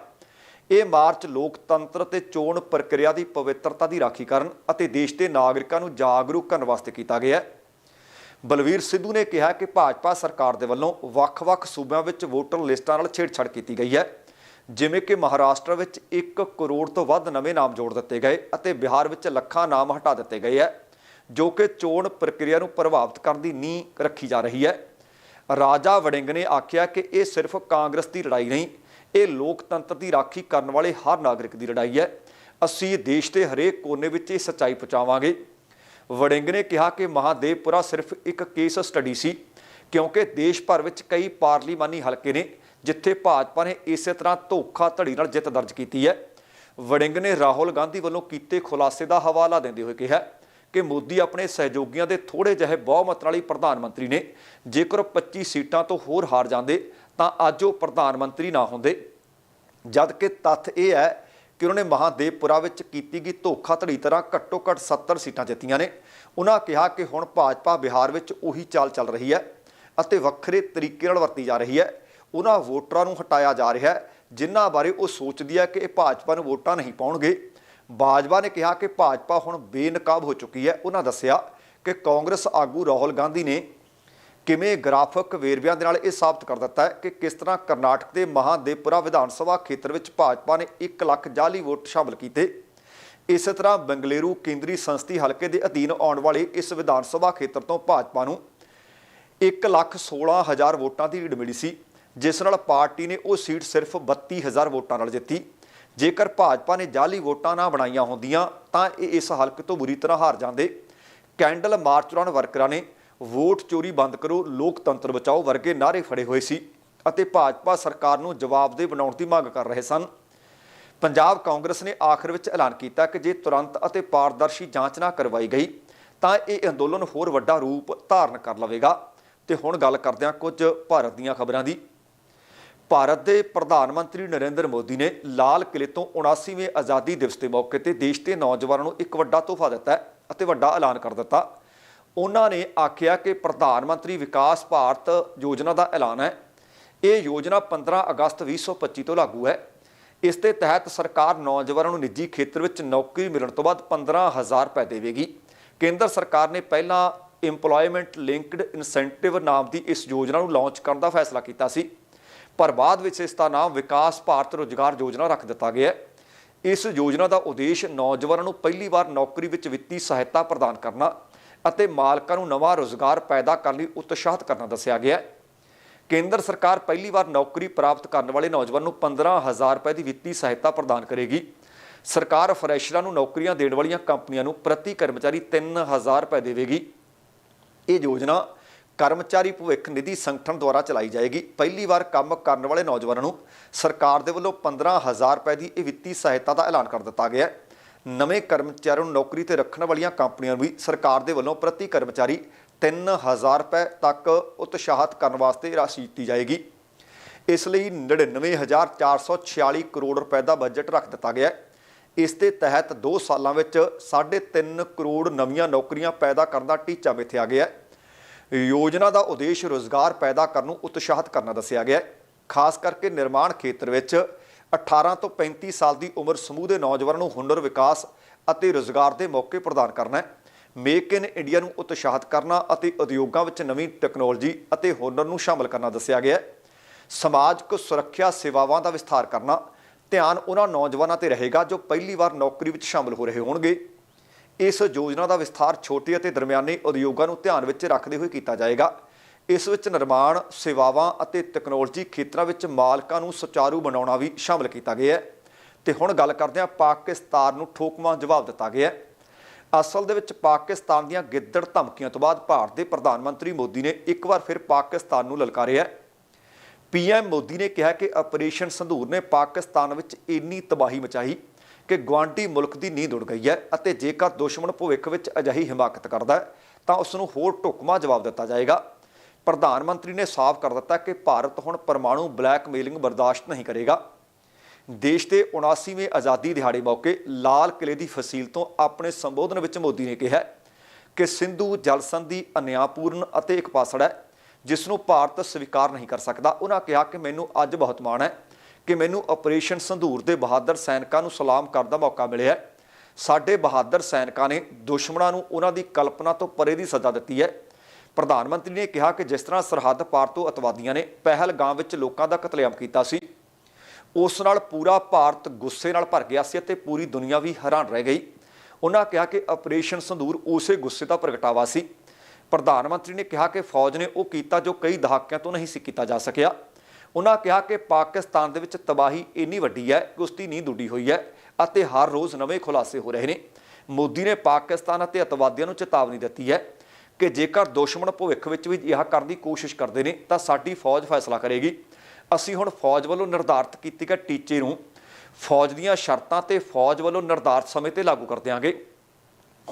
ਇਹ ਮਾਰਚ ਲੋਕਤੰਤਰ ਤੇ ਚੋਣ ਪ੍ਰਕਿਰਿਆ ਦੀ ਪਵਿੱਤਰਤਾ ਦੀ ਰਾਖੀ ਕਰਨ ਅਤੇ ਦੇਸ਼ ਦੇ ਨਾਗਰਿਕਾਂ ਨੂੰ ਜਾਗਰੂਕ ਕਰਨ ਵਾਸਤੇ ਕੀਤਾ ਗਿਆ। ਹੈ ਬਲਵੀਰ ਸਿੱਧੂ ਨੇ ਕਿਹਾ ਕਿ ਭਾਜਪਾ ਸਰਕਾਰ ਦੇ ਵੱਲੋਂ ਵੱਖ-ਵੱਖ ਸੂਬਿਆਂ ਵਿੱਚ ਵੋਟਰ ਲਿਸਟਾਂ ਨਾਲ ਛੇੜਛਾੜ ਕੀਤੀ ਗਈ ਹੈ। ਜਿਵੇਂ ਕਿ ਮਹਾਰਾਸ਼ਟਰ ਵਿੱਚ 1 ਕਰੋੜ ਤੋਂ ਵੱਧ ਨਵੇਂ ਨਾਮ ਜੋੜ ਦਿੱਤੇ ਗਏ ਅਤੇ ਬਿਹਾਰ ਵਿੱਚ ਲੱਖਾਂ ਨਾਮ ਹਟਾ ਦਿੱਤੇ ਗਏ ਹੈ, ਜੋ ਕਿ ਚੋਣ ਪ੍ਰਕਿਰਿਆ ਨੂੰ ਪ੍ਰਭਾਵਿਤ ਕਰਨ ਦੀ ਨੀਂਹ ਰੱਖੀ ਜਾ ਰਹੀ ਹੈ। ਰਾਜਾ ਵੜਿੰਗ ਨੇ ਆਖਿਆ ਕਿ ਇਹ ਸਿਰਫ ਕਾਂਗਰਸ ਦੀ ਲੜਾਈ ਨਹੀਂ, ਇਹ ਲੋਕਤੰਤਰ ਦੀ ਰਾਖੀ ਕਰਨ ਵਾਲੇ ਹਰ ਨਾਗਰਿਕ ਦੀ ਲੜਾਈ ਹੈ। ਅਸੀਂ ਦੇਸ਼ ਦੇ ਹਰੇਕ ਕੋਨੇ ਵਿੱਚ ਇਹ ਸੱਚਾਈ ਪਹੁੰਚਾਵਾਂਗੇ। ਵੜਿੰਗ ਨੇ ਕਿਹਾ ਕਿ ਮਹਾਦੇਵਪੁਰਾ ਸਿਰਫ ਇੱਕ ਕੇਸ ਸਟੱਡੀ ਸੀ, ਕਿਉਂਕਿ ਦੇਸ਼ ਭਰ ਵਿੱਚ ਕਈ ਪਾਰਲੀਮਾਨੀ ਹਲਕੇ ਨੇ ਜਿੱਥੇ ਭਾਜਪਾ ਨੇ ਇਸੇ ਤਰ੍ਹਾਂ ਧੋਖਾ ਧੜੀ ਨਾਲ ਜਿੱਤ ਦਰਜ ਕੀਤੀ ਹੈ। ਵੜਿੰਗ ਨੇ ਰਾਹੁਲ ਗਾਂਧੀ ਵੱਲੋਂ ਕੀਤੇ ਖੁਲਾਸੇ ਦਾ ਹਵਾਲਾ ਦਿੰਦੇ ਹੋਏ ਕਿਹਾ ਕਿ ਮੋਦੀ ਆਪਣੇ ਸਹਿਯੋਗੀਆਂ ਦੇ ਥੋੜੇ ਜਿਹੇ ਬਹੁਮਤ ਨਾਲ ਹੀ ਪ੍ਰਧਾਨ ਮੰਤਰੀ ਨੇ, ਜੇਕਰ ਉਹ 25 ਸੀਟਾਂ ਤੋਂ ਹੋਰ ਹਾਰ ਜਾਂਦੇ ਤਾਂ ਅੱਜ ਉਹ ਪ੍ਰਧਾਨ ਮੰਤਰੀ ਨਾ ਹੁੰਦੇ। ਜਦ ਕਿ ਤੱਥ ਇਹ ਹੈ ਕਿ ਉਹਨਾਂ ਨੇ ਮਹਾਦੇਵਪੁਰਾ ਵਿੱਚ ਕੀਤੀ ਗਈ ਧੋਖਾਧੜੀ ਤਰ੍ਹਾਂ ਘੱਟੋ ਘੱਟ 70 ਸੀਟਾਂ ਜਿੱਤੀਆਂ ਨੇ। ਉਹਨਾਂ ਕਿਹਾ ਕਿ ਹੁਣ ਭਾਜਪਾ ਬਿਹਾਰ ਵਿੱਚ ਉਹੀ ਚਾਲ ਚੱਲ ਰਹੀ ਹੈ ਅਤੇ ਵੱਖਰੇ ਤਰੀਕੇ ਨਾਲ ਵਰਤੀ ਜਾ ਰਹੀ ਹੈ। ਉਹਨਾਂ ਵੋਟਰਾਂ ਨੂੰ ਹਟਾਇਆ ਜਾ ਰਿਹਾ ਹੈ, ਜਿਨ੍ਹਾਂ ਬਾਰੇ ਉਹ ਸੋਚਦੀ ਹੈ ਕਿ ਇਹ ਭਾਜਪਾ ਨੂੰ ਵੋਟਾਂ ਨਹੀਂ ਪਾਉਣਗੇ। ਬਾਜਵਾ ਨੇ ਕਿਹਾ ਕਿ ਭਾਜਪਾ ਹੁਣ ਬੇਨਕਾਬ ਹੋ ਚੁੱਕੀ ਹੈ। ਉਹਨਾਂ ਦੱਸਿਆ ਕਿ ਕਾਂਗਰਸ ਆਗੂ ਰਾਹੁਲ ਗਾਂਧੀ ਨੇ ਕਿਵੇਂ ਗ੍ਰਾਫਿਕ ਵੇਰਵਿਆਂ ਦੇ ਨਾਲ ਇਹ ਸਾਬਤ ਕਰ ਦਿੱਤਾ ਹੈ ਕਿ ਕਿਸ ਤਰ੍ਹਾਂ ਕਰਨਾਟਕ ਦੇ ਮਹਾਦੇਵਪੁਰਾ ਵਿਧਾਨ ਸਭਾ ਖੇਤਰ ਵਿੱਚ ਭਾਜਪਾ ਨੇ 1 ਲੱਖ ਜਾਲੀ ਵੋਟ ਸ਼ਾਮਲ ਕੀਤੇ। ਇਸੇ ਤਰ੍ਹਾਂ ਬੰਗਲੇਰੂ ਕੇਂਦਰੀ ਸੰਸਦੀ ਹਲਕੇ ਦੇ ਅਧੀਨ ਆਉਣ ਵਾਲੇ ਇਸ ਵਿਧਾਨ ਸਭਾ ਖੇਤਰ ਤੋਂ ਭਾਜਪਾ ਨੂੰ 1 ਲੱਖ 16 ਹਜ਼ਾਰ ਵੋਟਾਂ ਦੀ ਲੀਡ ਮਿਲੀ ਸੀ, ਜਿਸ ਨਾਲ ਪਾਰਟੀ ਨੇ ਉਹ ਸੀਟ ਸਿਰਫ 32 ਹਜ਼ਾਰ ਵੋਟਾਂ ਨਾਲ ਜਿੱਤੀ। ਜੇਕਰ ਭਾਜਪਾ ਨੇ ਜਾਲੀ ਵੋਟਾਂ ਨਾ ਬਣਾਈਆਂ ਹੁੰਦੀਆਂ, ਤਾਂ ਇਹ ਇਸ ਹਲਕੇ ਤੋਂ ਬੁਰੀ ਤਰ੍ਹਾਂ ਹਾਰ ਜਾਂਦੇ। ਕੈਂਡਲ ਮਾਰਚ ਦੌਰਾਨ ਵਰਕਰਾਂ ਨੇ ਵੋਟ ਚੋਰੀ ਬੰਦ ਕਰੋ, ਲੋਕਤੰਤਰ ਬਚਾਓ ਵਰਗੇ ਨਾਅਰੇ ਫੜੇ ਹੋਏ ਸੀ ਅਤੇ ਭਾਜਪਾ ਸਰਕਾਰ ਨੂੰ ਜਵਾਬਦੇਹ ਬਣਾਉਣ ਦੀ ਮੰਗ ਕਰ ਰਹੇ ਸਨ। ਪੰਜਾਬ ਕਾਂਗਰਸ ਨੇ ਆਖਰ ਵਿੱਚ ਐਲਾਨ ਕੀਤਾ ਕਿ ਜੇ ਤੁਰੰਤ ਅਤੇ ਪਾਰਦਰਸ਼ੀ ਜਾਂਚ ਨਾ ਕਰਵਾਈ ਗਈ, ਤਾਂ ਇਹ ਅੰਦੋਲਨ ਹੋਰ ਵੱਡਾ ਰੂਪ ਧਾਰਨ ਕਰ ਲਵੇਗਾ। ਤੇ ਹੁਣ ਗੱਲ ਕਰਦੇ ਹਾਂ ਕੁਝ ਭਾਰਤ ਦੀਆਂ ਖਬਰਾਂ ਦੀ। ਭਾਰਤ ਦੇ ਪ੍ਰਧਾਨ ਮੰਤਰੀ ਨਰਿੰਦਰ ਮੋਦੀ ਨੇ ਲਾਲ ਕਿਲੇ ਤੋਂ 79ਵੇਂ ਆਜ਼ਾਦੀ ਦਿਵਸ ਦੇ ਮੌਕੇ ਤੇ ਦੇਸ਼ ਦੇ ਨੌਜਵਾਨਾਂ ਨੂੰ ਇੱਕ ਵੱਡਾ ਤੋਹਫਾ ਦਿੱਤਾ ਅਤੇ ਵੱਡਾ ਐਲਾਨ ਕਰ ਦਿੱਤਾ। ਉਹਨਾਂ ਨੇ ਆਖਿਆ ਕਿ ਪ੍ਰਧਾਨ ਮੰਤਰੀ ਵਿਕਾਸ ਭਾਰਤ ਯੋਜਨਾ ਦਾ ਐਲਾਨ ਹੈ। ਇਹ ਯੋਜਨਾ 15 ਅਗਸਤ 2025 ਤੋਂ ਲਾਗੂ ਹੈ। ਇਸ ਦੇ ਤਹਿਤ ਸਰਕਾਰ ਨੌਜਵਾਨਾਂ ਨੂੰ ਨਿੱਜੀ ਖੇਤਰ ਵਿੱਚ ਨੌਕਰੀ ਮਿਲਣ ਤੋਂ ਬਾਅਦ 15000 ਰੁਪਏ ਦੇਵੇਗੀ। ਕੇਂਦਰ ਸਰਕਾਰ ਨੇ ਪਹਿਲਾਂ EMPLOYMENT ਲਿੰਕਡ ਇਨਸੈਂਟਿਵ ਨਾਮ ਦੀ ਇਸ ਯੋਜਨਾ ਨੂੰ ਲਾਂਚ ਕਰਨ ਦਾ ਫੈਸਲਾ ਕੀਤਾ ਸੀ। ਪਰ ਬਾਅਦ ਵਿੱਚ ਇਸ ਦਾ ਨਾਮ ਵਿਕਾਸ ਭਾਰਤ ਰੋਜ਼ਗਾਰ ਯੋਜਨਾ ਰੱਖ ਦਿੱਤਾ ਗਿਆ ਇਸ ਯੋਜਨਾ ਦਾ ਉਦੇਸ਼ ਨੌਜਵਾਨਾਂ ਨੂੰ ਪਹਿਲੀ ਵਾਰ ਨੌਕਰੀ ਵਿੱਚ ਵਿੱਤੀ ਸਹਾਇਤਾ ਪ੍ਰਦਾਨ ਕਰਨਾ ਅਤੇ ਮਾਲਕਾਂ ਨੂੰ ਨਵਾਂ ਰੋਜ਼ਗਾਰ ਪੈਦਾ ਕਰਨ ਲਈ ਉਤਸ਼ਾਹਿਤ ਕਰਨਾ ਦੱਸਿਆ ਗਿਆ ਹੈ। ਕੇਂਦਰ ਸਰਕਾਰ ਪਹਿਲੀ ਵਾਰ ਨੌਕਰੀ ਪ੍ਰਾਪਤ ਕਰਨ ਵਾਲੇ ਨੌਜਵਾਨ ਨੂੰ 15000 ਰੁਪਏ ਦੀ ਵਿੱਤੀ ਸਹਾਇਤਾ ਪ੍ਰਦਾਨ ਕਰੇਗੀ। ਸਰਕਾਰ ਫਰੈਸ਼ਰਾਂ ਨੂੰ ਨੌਕਰੀਆਂ ਦੇਣ ਵਾਲੀਆਂ ਕੰਪਨੀਆਂ ਨੂੰ ਪ੍ਰਤੀ ਕਰਮਚਾਰੀ 3000 ਰੁਪਏ ਦੇਵੇਗੀ। ਇਹ ਯੋਜਨਾ ਕਰਮਚਾਰੀ ਭਵਿੱਖ ਨਿਧੀ ਸੰਗਠਨ ਦੁਆਰਾ ਚਲਾਈ ਜਾਏਗੀ। ਪਹਿਲੀ ਵਾਰ ਕੰਮ ਕਰਨ ਵਾਲੇ ਨੌਜਵਾਨਾਂ ਨੂੰ ਸਰਕਾਰ ਦੇ ਵੱਲੋਂ 15000 ਰੁਪਏ ਦੀ ਇਹ ਵਿੱਤੀ ਸਹਾਇਤਾ ਦਾ ਐਲਾਨ ਕਰ ਦਿੱਤਾ ਗਿਆ ਹੈ। ਨਵੇਂ ਕਰਮਚਾਰੀਆਂ ਨੂੰ ਨੌਕਰੀ ਤੇ ਰੱਖਣ ਵਾਲੀਆਂ ਕੰਪਨੀਆਂ ਨੂੰ ਵੀ ਸਰਕਾਰ ਦੇ ਵੱਲੋਂ ਪ੍ਰਤੀ ਕਰਮਚਾਰੀ 3000 ਰੁਪਏ ਤੱਕ ਉਤਸ਼ਾਹਤ ਕਰਨ ਵਾਸਤੇ ਰਾਸ਼ੀ ਦਿੱਤੀ ਜਾਏਗੀ। ਇਸ ਲਈ 99446 ਕਰੋੜ ਰੁਪਏ ਦਾ ਬਜਟ ਰੱਖ ਦਿੱਤਾ ਗਿਆ ਹੈ। ਇਸ ਦੇ ਤਹਿਤ 2 ਸਾਲਾਂ ਵਿੱਚ 3.5 ਕਰੋੜ ਨਵੀਆਂ ਨੌਕਰੀਆਂ ਪੈਦਾ ਕਰਨ ਦਾ ਟੀਚਾ ਮਿਥਿਆ ਗਿਆ ਹੈ। ਯੋਜਨਾ ਦਾ ਉਦੇਸ਼ ਰੋਜ਼ਗਾਰ ਪੈਦਾ ਕਰਨ ਨੂੰ ਉਤਸ਼ਾਹਿਤ ਕਰਨਾ ਦੱਸਿਆ ਗਿਆ ਹੈ। ਖਾਸ ਕਰਕੇ ਨਿਰਮਾਣ ਖੇਤਰ ਵਿੱਚ 18 ਤੋਂ 35 ਸਾਲ ਦੀ ਉਮਰ ਸਮੂਹ ਦੇ ਨੌਜਵਾਨਾਂ ਨੂੰ ਹੁਨਰ, ਵਿਕਾਸ ਅਤੇ ਰੋਜ਼ਗਾਰ ਦੇ ਮੌਕੇ ਪ੍ਰਦਾਨ ਕਰਨਾ ਹੈ। ਮੇਕ ਇਨ ਇੰਡੀਆ ਨੂੰ ਉਤਸ਼ਾਹਿਤ ਕਰਨਾ ਅਤੇ ਉਦਯੋਗਾਂ ਵਿੱਚ ਨਵੀਂ ਟੈਕਨੋਲੋਜੀ ਅਤੇ ਹੁਨਰ ਨੂੰ ਸ਼ਾਮਲ ਕਰਨਾ ਦੱਸਿਆ ਗਿਆ ਹੈ। ਸਮਾਜਿਕ ਸੁਰੱਖਿਆ ਸੇਵਾਵਾਂ ਦਾ ਵਿਸਥਾਰ ਕਰਨਾ, ਧਿਆਨ ਉਹਨਾਂ ਨੌਜਵਾਨਾਂ ਤੇ ਰਹੇਗਾ ਜੋ ਪਹਿਲੀ ਵਾਰ ਨੌਕਰੀ ਵਿੱਚ ਸ਼ਾਮਲ ਹੋ ਰਹੇ ਹੋਣਗੇ। ਇਸ ਯੋਜਨਾ ਦਾ ਵਿਸਥਾਰ ਛੋਟੇ ਅਤੇ ਦਰਮਿਆਨੇ ਉਦਯੋਗਾਂ ਨੂੰ ਧਿਆਨ ਵਿੱਚ ਰੱਖਦੇ ਹੋਏ ਕੀਤਾ ਜਾਏਗਾ। ਇਸ ਵਿੱਚ ਨਿਰਮਾਣ, ਸੇਵਾਵਾਂ ਅਤੇ ਟੈਕਨੋਲੋਜੀ ਖੇਤਰਾਂ ਵਿੱਚ ਮਾਲਕਾਂ ਨੂੰ ਸੁਚਾਰੂ ਬਣਾਉਣਾ ਵੀ ਸ਼ਾਮਲ ਕੀਤਾ ਗਿਆ ਹੈ। ਤੇ ਹੁਣ ਗੱਲ ਕਰਦੇ ਹਾਂ ਪਾਕਿਸਤਾਨ ਨੂੰ ਠੋਕਵਾਂ ਜਵਾਬ ਦਿੱਤਾ ਗਿਆ ਹੈ। ਅਸਲ ਦੇ ਵਿੱਚ ਪਾਕਿਸਤਾਨ ਦੀਆਂ ਗਿੱਦੜ ਧਮਕੀਆਂ ਤੋਂ ਬਾਅਦ ਭਾਰਤ ਦੇ ਪ੍ਰਧਾਨ ਮੰਤਰੀ ਮੋਦੀ ਨੇ ਇੱਕ ਵਾਰ ਫਿਰ ਪਾਕਿਸਤਾਨ ਨੂੰ ਲਲਕਾਰਿਆ ਹੈ। ਪੀਐਮ ਮੋਦੀ ਨੇ ਕਿਹਾ ਕਿ ਆਪਰੇਸ਼ਨ ਸੰਧੂਰ ਨੇ ਪਾਕਿਸਤਾਨ ਵਿੱਚ ਇੰਨੀ ਤਬਾਹੀ ਮਚਾਈ ਕਿ ਗਵਾਂਢੀ ਮੁਲਕ ਦੀ ਨੀਂਦ ਉੜ ਗਈ ਹੈ ਅਤੇ ਜੇਕਰ ਦੁਸ਼ਮਣ ਭਵਿੱਖ ਵਿੱਚ ਅਜਿਹੀ ਹਿਮਾਕਤ ਕਰਦਾ ਹੈ, ਤਾਂ ਉਸ ਨੂੰ ਹੋਰ ਢੁਕਵਾਂ ਜਵਾਬ ਦਿੱਤਾ ਜਾਏਗਾ। ਪ੍ਰਧਾਨ ਮੰਤਰੀ ਨੇ ਸਾਫ਼ ਕਰ ਦਿੱਤਾ ਕਿ ਭਾਰਤ ਹੁਣ ਪਰਮਾਣੂ ਬਲੈਕਮੇਲਿੰਗ ਬਰਦਾਸ਼ਤ ਨਹੀਂ ਕਰੇਗਾ। ਦੇਸ਼ ਦੇ 79ਵੇਂ ਆਜ਼ਾਦੀ ਦਿਹਾੜੇ ਮੌਕੇ ਲਾਲ ਕਿਲੇ ਦੀ ਫਸੀਲ ਤੋਂ ਆਪਣੇ ਸੰਬੋਧਨ ਵਿੱਚ ਮੋਦੀ ਨੇ ਕਿਹਾ ਕਿ ਸਿੰਧੂ ਜਲ ਸੰਧੀ ਅਨਿਆਪੂਰਨ ਅਤੇ ਇੱਕ ਪਾਸੜ ਹੈ, ਜਿਸ ਨੂੰ ਭਾਰਤ ਸਵੀਕਾਰ ਨਹੀਂ ਕਰ ਸਕਦਾ। ਉਹਨਾਂ ਕਿਹਾ ਕਿ ਮੈਨੂੰ ਅੱਜ ਬਹੁਤ ਮਾਣ ਹੈ ਕਿ ਮੈਨੂੰ ਆਪਰੇਸ਼ਨ ਸੰਧੂਰ ਦੇ ਬਹਾਦਰ ਸੈਨਿਕਾਂ ਨੂੰ ਸਲਾਮ ਕਰਨ ਦਾ ਮੌਕਾ ਮਿਲਿਆ ਸਾਡੇ ਬਹਾਦਰ ਸੈਨਿਕਾਂ ਨੇ ਦੁਸ਼ਮਣਾਂ ਨੂੰ ਉਹਨਾਂ ਦੀ ਕਲਪਨਾ ਤੋਂ ਪਰੇ ਦੀ ਸਜ਼ਾ ਦਿੱਤੀ ਹੈ। ਪ੍ਰਧਾਨ ਮੰਤਰੀ ਨੇ ਕਿਹਾ ਕਿ ਜਿਸ ਤਰ੍ਹਾਂ ਸਰਹੱਦ ਪਾਰ ਤੋਂ ਅਤਵਾਦੀਆਂ ਨੇ ਪਹਿਲਗਾਮ ਵਿੱਚ ਲੋਕਾਂ ਦਾ ਕਤਲੇਆਮ ਕੀਤਾ ਸੀ, ਉਸ ਨਾਲ ਪੂਰਾ ਭਾਰਤ ਗੁੱਸੇ ਨਾਲ ਭਰ ਗਿਆ ਸੀ ਅਤੇ ਪੂਰੀ ਦੁਨੀਆ ਵੀ ਹੈਰਾਨ ਰਹਿ ਗਈ। ਉਹਨਾਂ ਕਿਹਾ ਕਿ ਆਪਰੇਸ਼ਨ ਸੰਧੂਰ ਉਸੇ ਗੁੱਸੇ ਦਾ ਪ੍ਰਗਟਾਵਾ ਸੀ। ਪ੍ਰਧਾਨ ਮੰਤਰੀ ਨੇ ਕਿਹਾ ਕਿ ਫੌਜ ਨੇ ਉਹ ਕੀਤਾ ਜੋ ਕਈ ਦਹਾਕਿਆਂ ਤੋਂ ਨਹੀਂ ਸੀ ਕੀਤਾ ਜਾ ਸਕਿਆ। ਉਹਨਾਂ ਕਿਹਾ ਕਿ ਪਾਕਿਸਤਾਨ ਦੇ ਵਿੱਚ ਤਬਾਹੀ ਇੰਨੀ ਵੱਡੀ ਹੈ ਕਿ ਉਸ ਦੀ ਨੀਂਦ ਉੱਡੀ ਹੋਈ ਹੈ ਅਤੇ ਹਰ ਰੋਜ਼ ਨਵੇਂ ਖੁਲਾਸੇ ਹੋ ਰਹੇ ਨੇ। ਮੋਦੀ ਨੇ ਪਾਕਿਸਤਾਨ ਅਤੇ ਅਤਵਾਦੀਆਂ ਨੂੰ ਚੇਤਾਵਨੀ ਦਿੱਤੀ ਹੈ ਕਿ ਜੇਕਰ ਦੁਸ਼ਮਣ ਭਵਿੱਖ ਵਿੱਚ ਵੀ ਇਹ ਕਰਨ ਦੀ ਕੋਸ਼ਿਸ਼ ਕਰਦੇ ਨੇ, ਤਾਂ ਸਾਡੀ ਫੌਜ ਫੈਸਲਾ ਕਰੇਗੀ। ਅਸੀਂ ਹੁਣ ਫੌਜ ਵੱਲੋਂ ਨਿਰਧਾਰਤ ਕੀਤੇ ਗਏ ਟੀਚੇ ਨੂੰ ਫੌਜ ਦੀਆਂ ਸ਼ਰਤਾਂ ਤੇ ਫੌਜ ਵੱਲੋਂ ਨਿਰਧਾਰਤ ਸਮੇਂ ਤੇ ਲਾਗੂ ਕਰ ਦਿਆਂਗੇ।